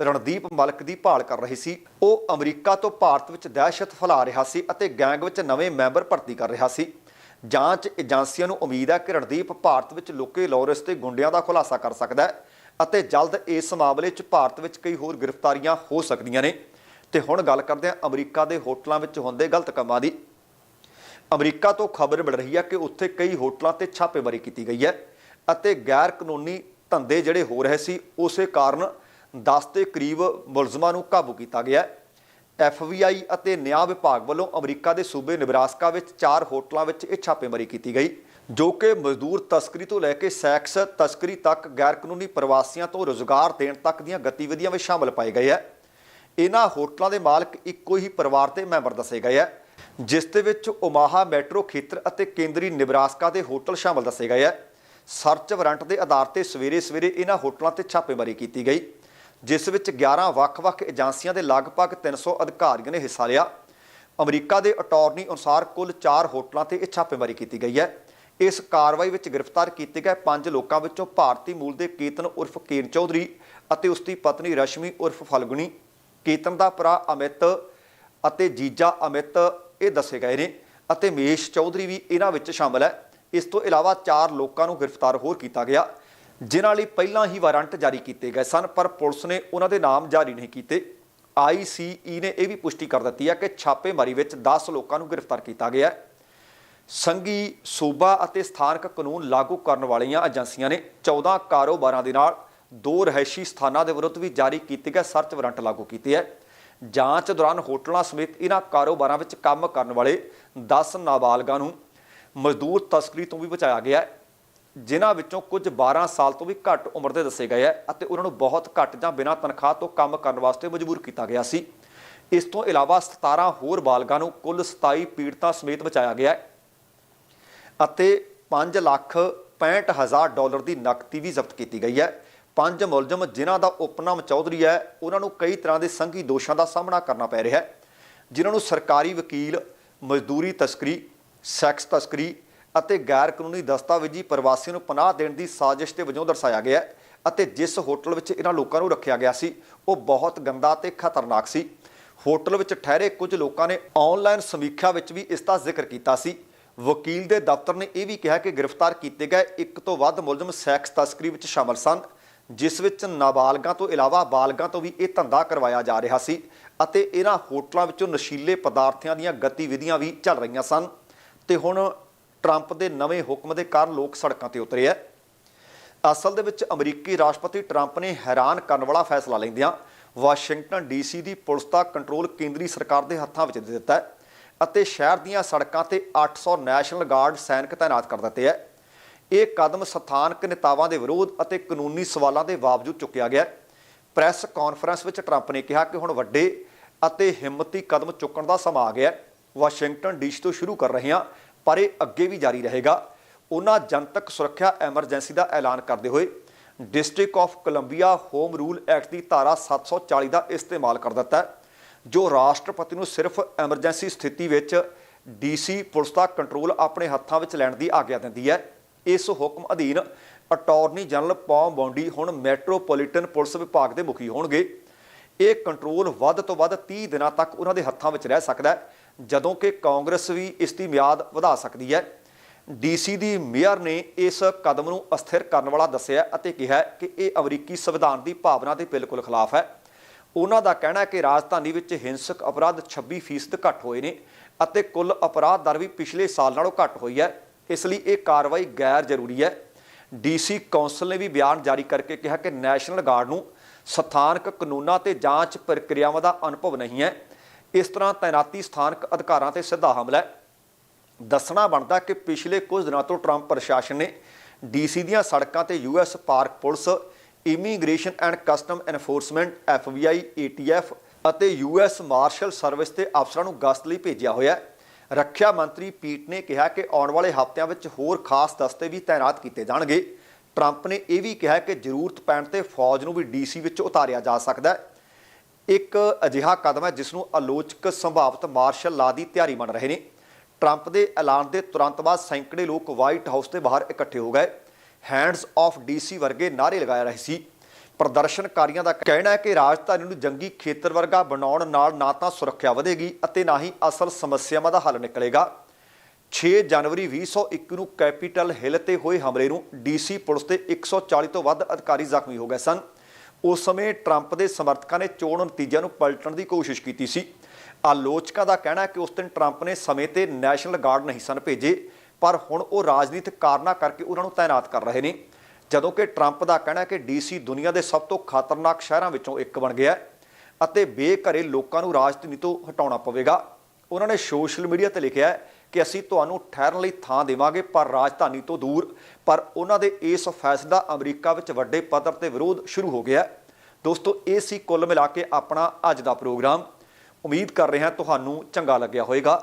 ਰਣਦੀਪ ਮਲਕ ਦੀ ਭਾਲ ਕਰ ਰਹੀ ਸੀ। ਉਹ ਅਮਰੀਕਾ ਤੋਂ ਭਾਰਤ ਵਿੱਚ ਦਹਿਸ਼ਤ ਫੈਲਾ ਰਿਹਾ ਸੀ ਅਤੇ ਗੈਂਗ ਵਿੱਚ ਨਵੇਂ ਮੈਂਬਰ ਭਰਤੀ ਕਰ ਰਿਹਾ ਸੀ। ਜਾਂਚ ਏਜੰਸੀਆਂ ਨੂੰ ਉਮੀਦ ਹੈ ਕਿ ਰਣਦੀਪ ਭਾਰਤ ਵਿੱਚ ਲੁਕੇ ਲਾਰੈਂਸ ਤੇ ਗੁੰਡਿਆਂ ਦਾ ਖੁਲਾਸਾ ਕਰ ਸਕਦਾ ਹੈ। ਅਤੇ ਜਲਦ ਇਸ ਮਾਮਲੇ 'ਚ ਭਾਰਤ ਵਿੱਚ ਕਈ ਹੋਰ ਗ੍ਰਿਫਤਾਰੀਆਂ ਹੋ ਸਕਦੀਆਂ ਨੇ। ਤੇ ਹੁਣ ਗੱਲ ਕਰਦੇ ਹਾਂ ਅਮਰੀਕਾ ਦੇ ਹੋਟਲਾਂ ਵਿੱਚ ਹੁੰਦੇ ਗਲਤ ਕੰਮਾਂ ਦੀ। ਅਮਰੀਕਾ ਤੋਂ ਖਬਰ ਮਿਲ ਰਹੀ ਹੈ ਕਿ ਉੱਥੇ ਕਈ ਹੋਟਲਾਂ ਤੇ ਛਾਪੇਮਾਰੀ ਕੀਤੀ ਗਈ ਹੈ ਅਤੇ ਗੈਰ ਕਾਨੂੰਨੀ ਧੰਦੇ ਜਿਹੜੇ ਹੋ ਰਹੇ ਸੀ, ਉਸੇ ਕਾਰਨ 10 ਦੇ ਕਰੀਬ ਮੁਲਜ਼ਮਾਂ ਨੂੰ ਕਾਬੂ ਕੀਤਾ ਗਿਆ ਹੈ। ਐਫਬੀਆਈ ਅਤੇ ਨਿਆਂ ਵਿਭਾਗ ਵੱਲੋਂ ਅਮਰੀਕਾ ਦੇ ਸੂਬੇ ਨਿਬਰਾਸਕਾ ਵਿੱਚ ਚਾਰ ਹੋਟਲਾਂ ਵਿੱਚ ਇਹ ਛਾਪੇਮਾਰੀ ਕੀਤੀ ਗਈ। ਜੋ ਕਿ ਮਜ਼ਦੂਰ ਤਸਕਰੀ ਤੋਂ ਲੈ ਕੇ ਸੈਕਸ ਤਸਕਰੀ ਤੱਕ ਗੈਰ ਕਾਨੂੰਨੀ ਪ੍ਰਵਾਸੀਆਂ ਤੋਂ ਰੋਜ਼ਗਾਰ ਦੇਣ ਤੱਕ ਦੀਆਂ ਗਤੀਵਿਧੀਆਂ ਵਿੱਚ ਸ਼ਾਮਲ ਪਾਏ ਗਏ ਹੈ। ਇਹਨਾਂ ਹੋਟਲਾਂ ਦੇ ਮਾਲਕ ਇੱਕੋ ਹੀ ਪਰਿਵਾਰ ਦੇ ਮੈਂਬਰ ਦੱਸੇ ਗਏ ਹੈ, ਜਿਸ ਦੇ ਵਿੱਚ ਓਮਾਹਾ ਮੈਟਰੋ ਖੇਤਰ ਅਤੇ ਕੇਂਦਰੀ ਨਿਬਰਾਸਕਾ ਦੇ ਹੋਟਲ ਸ਼ਾਮਲ ਦੱਸੇ ਗਏ ਹੈ। ਸਰਚ ਵਾਰੰਟ ਦੇ ਆਧਾਰ ਤੇ ਸਵੇਰੇ ਸਵੇਰੇ ਇਹਨਾਂ ਹੋਟਲਾਂ ਤੇ ਛਾਪੇਮਾਰੀ ਕੀਤੀ ਗਈ, ਜਿਸ ਵਿੱਚ 11 ਵੱਖ-ਵੱਖ ਏਜੰਸੀਆਂ ਦੇ ਲਗਭਗ 300 ਅਧਿਕਾਰੀਆਂ ਨੇ ਹਿੱਸਾ ਲਿਆ। ਅਮਰੀਕਾ ਦੇ ਅਟਾਰਨੀ ਅਨੁਸਾਰ ਕੁੱਲ 4 ਹੋਟਲਾਂ ਤੇ ਇਹ ਛਾਪੇਮਾਰੀ ਕੀਤੀ ਗਈ ਹੈ। ਇਸ ਕਾਰਵਾਈ ਵਿੱਚ ਗ੍ਰਿਫਤਾਰ ਕੀਤੇ ਗਏ ਪੰਜ ਲੋਕਾਂ ਵਿੱਚੋਂ ਭਾਰਤੀ ਮੂਲ ਦੇ ਕੇਤਨ ਉਰਫ ਕੇਨ ਚੌਧਰੀ ਅਤੇ ਉਸ ਦੀ ਪਤਨੀ ਰਸ਼ਮੀ ਉਰਫ ਫਲਗੁਣੀ ਕੇਤਨ ਦਾ ਭਰਾ ਅਮਿਤ ਅਤੇ ਜੀਜਾ ਅਮਿਤ ਇਹ ਦੱਸੇ ਗਏ ਨੇ ਅਤੇ ਮੇਸ਼ ਚੌਧਰੀ ਵੀ ਇਹਨਾਂ ਵਿੱਚ ਸ਼ਾਮਲ ਹੈ। ਇਸ ਤੋਂ ਇਲਾਵਾ ਚਾਰ ਲੋਕਾਂ ਨੂੰ ਗ੍ਰਿਫਤਾਰ ਹੋਰ ਕੀਤਾ ਗਿਆ, ਜਿਨ੍ਹਾਂ ਲਈ ਪਹਿਲਾਂ ਹੀ ਵਾਰੰਟ ਜਾਰੀ ਕੀਤੇ ਗਏ ਸਨ, ਪਰ ਪੁਲਿਸ ਨੇ ਉਹਨਾਂ ਦੇ ਨਾਮ ਜਾਰੀ ਨਹੀਂ ਕੀਤੇ। ਆਈਸੀਈ ਨੇ ਇਹ ਵੀ ਪੁਸ਼ਟੀ ਕਰ ਦਿੱਤੀ ਹੈ ਕਿ ਛਾਪੇਮਾਰੀ ਵਿੱਚ 10 ਲੋਕਾਂ ਨੂੰ ਗ੍ਰਿਫਤਾਰ ਕੀਤਾ ਗਿਆ ਹੈ। ਸੰਘੀ ਸੂਬਾ ਅਤੇ ਸਥਾਨਕ ਕਾਨੂੰਨ ਲਾਗੂ ਕਰਨ ਵਾਲੀਆਂ ਏਜੰਸੀਆਂ ਨੇ 14 ਕਾਰੋਬਾਰਾਂ ਦੇ ਨਾਲ ਦੋ ਰਹਿਸ਼ੀ ਸਥਾਨਾਂ ਦੇ ਵਿਰੁੱਧ ਵੀ ਜਾਰੀ ਕੀਤੇ ਗਏ ਸਰਚ ਵਾਰੰਟ ਲਾਗੂ ਕੀਤੇ ਹੈ। ਜਾਂਚ ਦੌਰਾਨ ਹੋਟਲਾਂ ਸਮੇਤ ਇਹਨਾਂ ਕਾਰੋਬਾਰਾਂ ਵਿੱਚ ਕੰਮ ਕਰਨ ਵਾਲੇ 10 ਨਾਬਾਲਗਾਂ ਨੂੰ ਮਜ਼ਦੂਰ ਤਸਕਰੀ ਤੋਂ ਵੀ ਬਚਾਇਆ ਗਿਆ ਹੈ, ਜਿਨ੍ਹਾਂ ਵਿੱਚੋਂ ਕੁਝ 12 ਸਾਲ ਤੋਂ ਵੀ ਘੱਟ ਉਮਰ ਦੇ ਦੱਸੇ ਗਏ ਹੈ ਅਤੇ ਉਹਨਾਂ ਨੂੰ ਬਹੁਤ ਘੱਟ ਜਾਂ ਬਿਨਾਂ ਤਨਖਾਹ ਤੋਂ ਕੰਮ ਕਰਨ ਵਾਸਤੇ ਮਜਬੂਰ ਕੀਤਾ ਗਿਆ ਸੀ। ਇਸ ਤੋਂ ਇਲਾਵਾ 17 ਹੋਰ ਬਾਲਗਾਂ ਨੂੰ ਕੁੱਲ 27 ਪੀੜਤਾਂ ਸਮੇਤ ਬਚਾਇਆ ਗਿਆ ਹੈ। ਅਤੇ 5 ਲੱਖ 65 ਹਜ਼ਾਰ ਡਾਲਰ ਦੀ ਨਕਦੀ ਵੀ ਜ਼ਬਤ ਕੀਤੀ ਗਈ ਹੈ। ਪੰਜ ਮੁਲਜ਼ਮ ਜਿਨ੍ਹਾਂ ਦਾ ਉਪਨਾਮ ਚੌਧਰੀ ਹੈ, ਉਹਨਾਂ ਨੂੰ ਕਈ ਤਰ੍ਹਾਂ ਦੇ ਸੰਘੀ ਦੋਸ਼ਾਂ ਦਾ ਸਾਹਮਣਾ ਕਰਨਾ ਪੈ ਰਿਹਾ ਹੈ। ਜਿਨ੍ਹਾਂ ਨੂੰ ਸਰਕਾਰੀ ਵਕੀਲ, ਮਜ਼ਦੂਰੀ ਤਸਕਰੀ, ਸੈਕਸ ਤਸਕਰੀ ਅਤੇ ਗੈਰ ਕਾਨੂੰਨੀ ਦਸਤਾਵੇਜ਼ੀ ਪ੍ਰਵਾਸੀਆਂ ਨੂੰ ਪਨਾਹ ਦੇਣ ਦੀ ਸਾਜ਼ਿਸ਼ ਦੇ ਵਜੋਂ ਦਰਸਾਇਆ ਗਿਆ ਹੈ ਅਤੇ ਜਿਸ ਹੋਟਲ ਵਿੱਚ ਇਹਨਾਂ ਲੋਕਾਂ ਨੂੰ ਰੱਖਿਆ ਗਿਆ ਸੀ, ਉਹ ਬਹੁਤ ਗੰਦਾ ਤੇ ਖਤਰਨਾਕ ਸੀ। ਹੋਟਲ ਵਿੱਚ ਠਹਿਰੇ ਕੁਝ ਲੋਕਾਂ ਨੇ ਆਨਲਾਈਨ ਸਮੀਖਿਆ ਵਿੱਚ ਵੀ ਇਸ ਦਾ ਜ਼ਿਕਰ ਕੀਤਾ ਸੀ। ਵਕੀਲ ਦੇ ਦਫ਼ਤਰ ਨੇ ਇਹ ਵੀ ਕਿਹਾ ਕਿ ਗ੍ਰਿਫਤਾਰ ਕੀਤੇ ਗਏ ਇੱਕ ਤੋਂ ਵੱਧ ਮੁਲਜ਼ਮ ਸੈਕਸ ਤਸਕਰੀ ਵਿੱਚ ਸ਼ਾਮਲ ਸਨ, ਜਿਸ ਵਿੱਚ ਨਾਬਾਲਗਾਂ ਤੋਂ ਇਲਾਵਾ ਬਾਲਗਾਂ ਤੋਂ ਵੀ ਇਹ ਧੰਦਾ ਕਰਵਾਇਆ ਜਾ ਰਿਹਾ ਸੀ ਅਤੇ ਇਹਨਾਂ ਹੋਟਲਾਂ ਵਿੱਚੋਂ ਨਸ਼ੀਲੇ ਪਦਾਰਥਾਂ ਦੀਆਂ ਗਤੀਵਿਧੀਆਂ ਵੀ ਚੱਲ ਰਹੀਆਂ ਸਨ। ਤੇ ਹੁਣ ਟਰੰਪ ਦੇ ਨਵੇਂ ਹੁਕਮ ਦੇ ਕਾਰਨ ਲੋਕ ਸੜਕਾਂ ਤੇ ਉਤਰੇ ਆ। ਅਸਲ ਦੇ ਵਿੱਚ ਅਮਰੀਕੀ ਰਾਸ਼ਟਰਪਤੀ ਟਰੰਪ ਨੇ ਹੈਰਾਨ ਕਰਨ ਵਾਲਾ ਫੈਸਲਾ ਲੈਂਦਿਆਂ ਵਾਸ਼ਿੰਗਟਨ ਡੀਸੀ ਦੀ ਪੁਲਿਸ ਦਾ ਕੰਟਰੋਲ ਕੇਂਦਰੀ ਸਰਕਾਰ ਦੇ ਹੱਥਾਂ ਵਿੱਚ ਦੇ ਦਿੱਤਾ ਹੈ। ਅਤੇ ਸ਼ਹਿਰ ਦੀਆਂ ਸੜਕਾਂ ਤੇ 800 ਨੈਸ਼ਨਲ ਗਾਰਡ ਸੈਨਿਕ ਤਾਇਨਾਤ ਕਰ ਦਿੱਤੇ ਹੈ ਇਹ ਕਦਮ ਸਥਾਨਕ ਨੇਤਾਵਾਂ ਦੇ ਵਿਰੋਧ ਅਤੇ ਕਾਨੂੰਨੀ ਸਵਾਲਾਂ ਦੇ ਬਾਵਜੂਦ ਚੁੱਕਿਆ ਗਿਆ। ਹੈ। ਪ੍ਰੈਸ ਕਾਨਫਰੰਸ ਵਿੱਚ ਟਰੰਪ ਨੇ ਕਿਹਾ ਕਿ ਹੁਣ ਵੱਡੇ ਅਤੇ ਹਿੰਮਤੀ ਕਦਮ ਚੁੱਕਣ ਦਾ ਸਮਾਂ ਆ ਗਿਆ ਹੈ ਵਾਸ਼ਿੰਗਟਨ ਡੀਸੀ ਤੋਂ ਸ਼ੁਰੂ ਕਰ ਰਹੇ ਹਾਂ, ਪਰ ਇਹ ਅੱਗੇ ਵੀ ਜਾਰੀ ਰਹੇਗਾ। ਉਹਨਾਂ ਜਨਤਕ ਸੁਰੱਖਿਆ ਐਮਰਜੈਂਸੀ ਦਾ ਐਲਾਨ ਕਰਦੇ ਹੋਏ district of Columbia home rule act ਦੀ ਧਾਰਾ 740 ਦਾ ਇਸਤੇਮਾਲ ਕਰ ਦਿੱਤਾ ਹੈ ਜੋ ਰਾਸ਼ਟਰਪਤੀ ਨੂੰ ਸਿਰਫ ਐਮਰਜੈਂਸੀ ਸਥਿਤੀ ਵਿੱਚ ਡੀਸੀ ਪੁਲਿਸ ਦਾ ਕੰਟਰੋਲ ਆਪਣੇ ਹੱਥਾਂ ਵਿੱਚ ਲੈਣ ਦੀ ਆਗਿਆ ਦਿੰਦੀ ਹੈ, ਇਸ ਹੁਕਮ ਅਧੀਨ ਅਟਾਰਨੀ ਜਨਰਲ ਪੌਮ ਬੌਂਡੀ ਹੁਣ ਮੈਟਰੋਪੋਲੀਟਨ ਪੁਲਿਸ ਵਿਭਾਗ ਦੇ ਮੁਖੀ ਹੋਣਗੇ। ਇਹ ਕੰਟਰੋਲ ਵੱਧ ਤੋਂ ਵੱਧ 30 ਦਿਨਾਂ ਤੱਕ ਉਹਨਾਂ ਦੇ ਹੱਥਾਂ ਵਿੱਚ ਰਹਿ ਸਕਦਾ ਹੈ, ਜਦੋਂ ਕਿ ਕਾਂਗਰਸ ਵੀ ਇਸ ਦੀ ਮਿਆਦ ਵਧਾ ਸਕਦੀ ਹੈ। ਡੀਸੀ ਦੀ ਮੇਅਰ ਨੇ ਇਸ ਕਦਮ ਨੂੰ ਅਸਥਿਰ ਕਰਨ ਵਾਲਾ ਦੱਸਿਆ ਅਤੇ ਕਿਹਾ ਕਿ ਇਹ ਅਮਰੀਕੀ ਸੰਵਿਧਾਨ ਦੀ ਭਾਵਨਾ ਦੇ ਬਿਲਕੁਲ ਖਿਲਾਫ ਹੈ। ਉਹਨਾਂ ਦਾ ਕਹਿਣਾ ਕਿ ਰਾਜਧਾਨੀ ਵਿੱਚ ਹਿੰਸਕ ਅਪਰਾਧ 26% ਘੱਟ ਹੋਏ ਨੇ ਅਤੇ ਕੁੱਲ ਅਪਰਾਧ ਦਰ ਵੀ ਪਿਛਲੇ ਸਾਲ ਨਾਲੋਂ ਘੱਟ ਹੋਈ ਹੈ। ਇਸ ਲਈ ਇਹ ਕਾਰਵਾਈ ਗੈਰ ਜ਼ਰੂਰੀ ਹੈ। ਡੀਸੀ ਕੌਂਸਲ ਨੇ ਵੀ ਬਿਆਨ ਜਾਰੀ ਕਰਕੇ ਕਿਹਾ ਕਿ ਨੈਸ਼ਨਲ ਗਾਰਡ ਨੂੰ ਸਥਾਨਕ ਕਾਨੂੰਨਾਂ ਤੇ ਜਾਂਚ ਪ੍ਰਕਿਰਿਆਵਾਂ ਦਾ ਅਨੁਭਵ ਨਹੀਂ ਹੈ। ਇਸ ਤਰ੍ਹਾਂ ਤੈਨਾਤੀ ਸਥਾਨਕ ਅਧਿਕਾਰਾਂ ਤੇ ਸਿੱਧਾ ਹਮਲਾ ਹੈ। ਦੱਸਣਾ ਬਣਦਾ ਕਿ ਪਿਛਲੇ ਕੁਝ ਦਿਨਾਂ ਤੋਂ ਟਰੰਪ ਪ੍ਰਸ਼ਾਸਨ ਨੇ ਡੀਸੀ ਦੀਆਂ ਸੜਕਾਂ ਤੇ US park police immigration and custom enforcement FBI ATF ਅਤੇ ਯੂਐਸ ਮਾਰਸ਼ਲ ਸਰਵਿਸ ਦੇ ਅਫਸਰਾਂ ਨੂੰ ਗਸ਼ਤ ਲਈ ਭੇਜਿਆ ਹੋਇਆ ਹੈ। ਰੱਖਿਆ ਮੰਤਰੀ ਪੀਟ ਨੇ ਕਿਹਾ ਕਿ ਆਉਣ ਵਾਲੇ ਹਫ਼ਤਿਆਂ ਵਿੱਚ ਹੋਰ ਖਾਸ ਦਸਤੇ ਵੀ ਤਾਇਨਾਤ ਕੀਤੇ ਜਾਣਗੇ। ਟਰੰਪ ਨੇ ਇਹ ਵੀ ਕਿਹਾ ਕਿ ਜ਼ਰੂਰਤ ਪੈਣ ਤੇ ਫੌਜ ਨੂੰ ਵੀ ਡੀਸੀ ਵਿੱਚ ਉਤਾਰਿਆ ਜਾ ਸਕਦਾ ਹੈ। ਇੱਕ ਅਜਿਹਾ ਕਦਮ ਹੈ ਜਿਸ ਨੂੰ ਆਲੋਚਕ ਸੰਭਾਵਤ ਮਾਰਸ਼ਲ ਲਾ ਦੀ ਤਿਆਰੀ ਮੰਨ ਰਹੇ ਨੇ। ਟਰੰਪ ਦੇ ਐਲਾਨ ਦੇ ਤੁਰੰਤ ਬਾਅਦ ਸੈਂਕੜੇ ਲੋਕ ਵਾਈਟ ਹਾਊਸ ਦੇ ਬਾਹਰ ਇਕੱਠੇ ਹੋ ਗਏ। ਹੈਂਡਸ ਆਫ ਡੀਸੀ ਵਰਗੇ ਨਾਅਰੇ ਲਗਾਇਆ ਰਹੇ ਸੀ। ਪ੍ਰਦਰਸ਼ਨਕਾਰੀਆਂ ਦਾ ਕਹਿਣਾ ਹੈ ਕਿ ਰਾਜਧਾਨੀ ਨੂੰ ਜੰਗੀ ਖੇਤਰ ਵਰਗਾ ਬਣਾਉਣ ਨਾਲ ਨਾ ਤਾਂ ਸੁਰੱਖਿਆ ਵਧੇਗੀ ਅਤੇ ਨਾ ਹੀ ਅਸਲ ਸਮੱਸਿਆਵਾਂ ਦਾ ਹੱਲ ਨਿਕਲੇਗਾ। 6 ਜਨਵਰੀ 2021 ਨੂੰ ਕੈਪੀਟਲ ਹਿੱਲ ਤੇ ਹੋਏ ਹਮਲੇ ਨੂੰ ਡੀਸੀ ਪੁਲਿਸ ਦੇ 140 ਤੋਂ ਵੱਧ ਅਧਿਕਾਰੀ ਜ਼ਖਮੀ ਹੋ ਗਏ ਸਨ। ਉਸ ਸਮੇਂ ਟਰੰਪ ਦੇ ਸਮਰਥਕਾਂ ਨੇ ਚੋਣ ਨਤੀਜਿਆਂ ਨੂੰ ਪਲਟਣ ਦੀ ਕੋਸ਼ਿਸ਼ ਕੀਤੀ ਸੀ। ਆਲੋਚਕਾਂ ਦਾ ਕਹਿਣਾ ਹੈ ਕਿ ਉਸ ਦਿਨ ਟਰੰਪ ਨੇ ਸਮੇਂ ਤੇ ਨੈਸ਼ਨਲ ਗਾਰਡ ਨਹੀਂ ਸਨ ਭੇਜੇ। ਪਰ ਹੁਣ ਉਹ ਰਾਜਨੀਤਿਕ ਕਾਰਨਾਂ ਕਰਕੇ ਉਹਨਾਂ ਨੂੰ ਤਾਇਨਾਤ ਕਰ ਰਹੇ ਨੇ। ਜਦੋਂ ਕਿ ਟਰੰਪ ਦਾ ਕਹਿਣਾ ਹੈ ਕਿ ਡੀਸੀ ਦੁਨੀਆ ਦੇ ਸਭ ਤੋਂ ਖਤਰਨਾਕ ਸ਼ਹਿਰਾਂ ਵਿੱਚੋਂ ਇੱਕ ਬਣ ਗਿਆ ਅਤੇ ਬੇਘਰੇ ਲੋਕਾਂ ਨੂੰ ਰਾਜਧਾਨੀ ਤੋਂ ਹਟਾਉਣਾ ਪਵੇਗਾ। ਉਹਨਾਂ ਨੇ ਸੋਸ਼ਲ ਮੀਡੀਆ ਤੇ ਲਿਖਿਆ ਹੈ ਕਿ ਅਸੀਂ ਤੁਹਾਨੂੰ ਠਹਿਰਨ ਲਈ ਥਾਂ ਦੇਵਾਂਗੇ, ਪਰ ਰਾਜਧਾਨੀ ਤੋਂ ਦੂਰ। ਪਰ ਉਹਨਾਂ ਦੇ ਇਸ ਫੈਸਲੇ ਦਾ ਅਮਰੀਕਾ ਵਿੱਚ ਵੱਡੇ ਪੱਧਰ ਤੇ ਵਿਰੋਧ ਸ਼ੁਰੂ ਹੋ ਗਿਆ ਦੋਸਤੋ, ਇਹ ਸੀ ਕੁੱਲ ਮਿਲਾ ਕੇ ਆਪਣਾ ਅੱਜ ਦਾ ਪ੍ਰੋਗਰਾਮ। ਉਮੀਦ ਕਰ ਰਹੇ ਹਾਂ ਤੁਹਾਨੂੰ ਚੰਗਾ ਲੱਗਿਆ ਹੋਵੇਗਾ।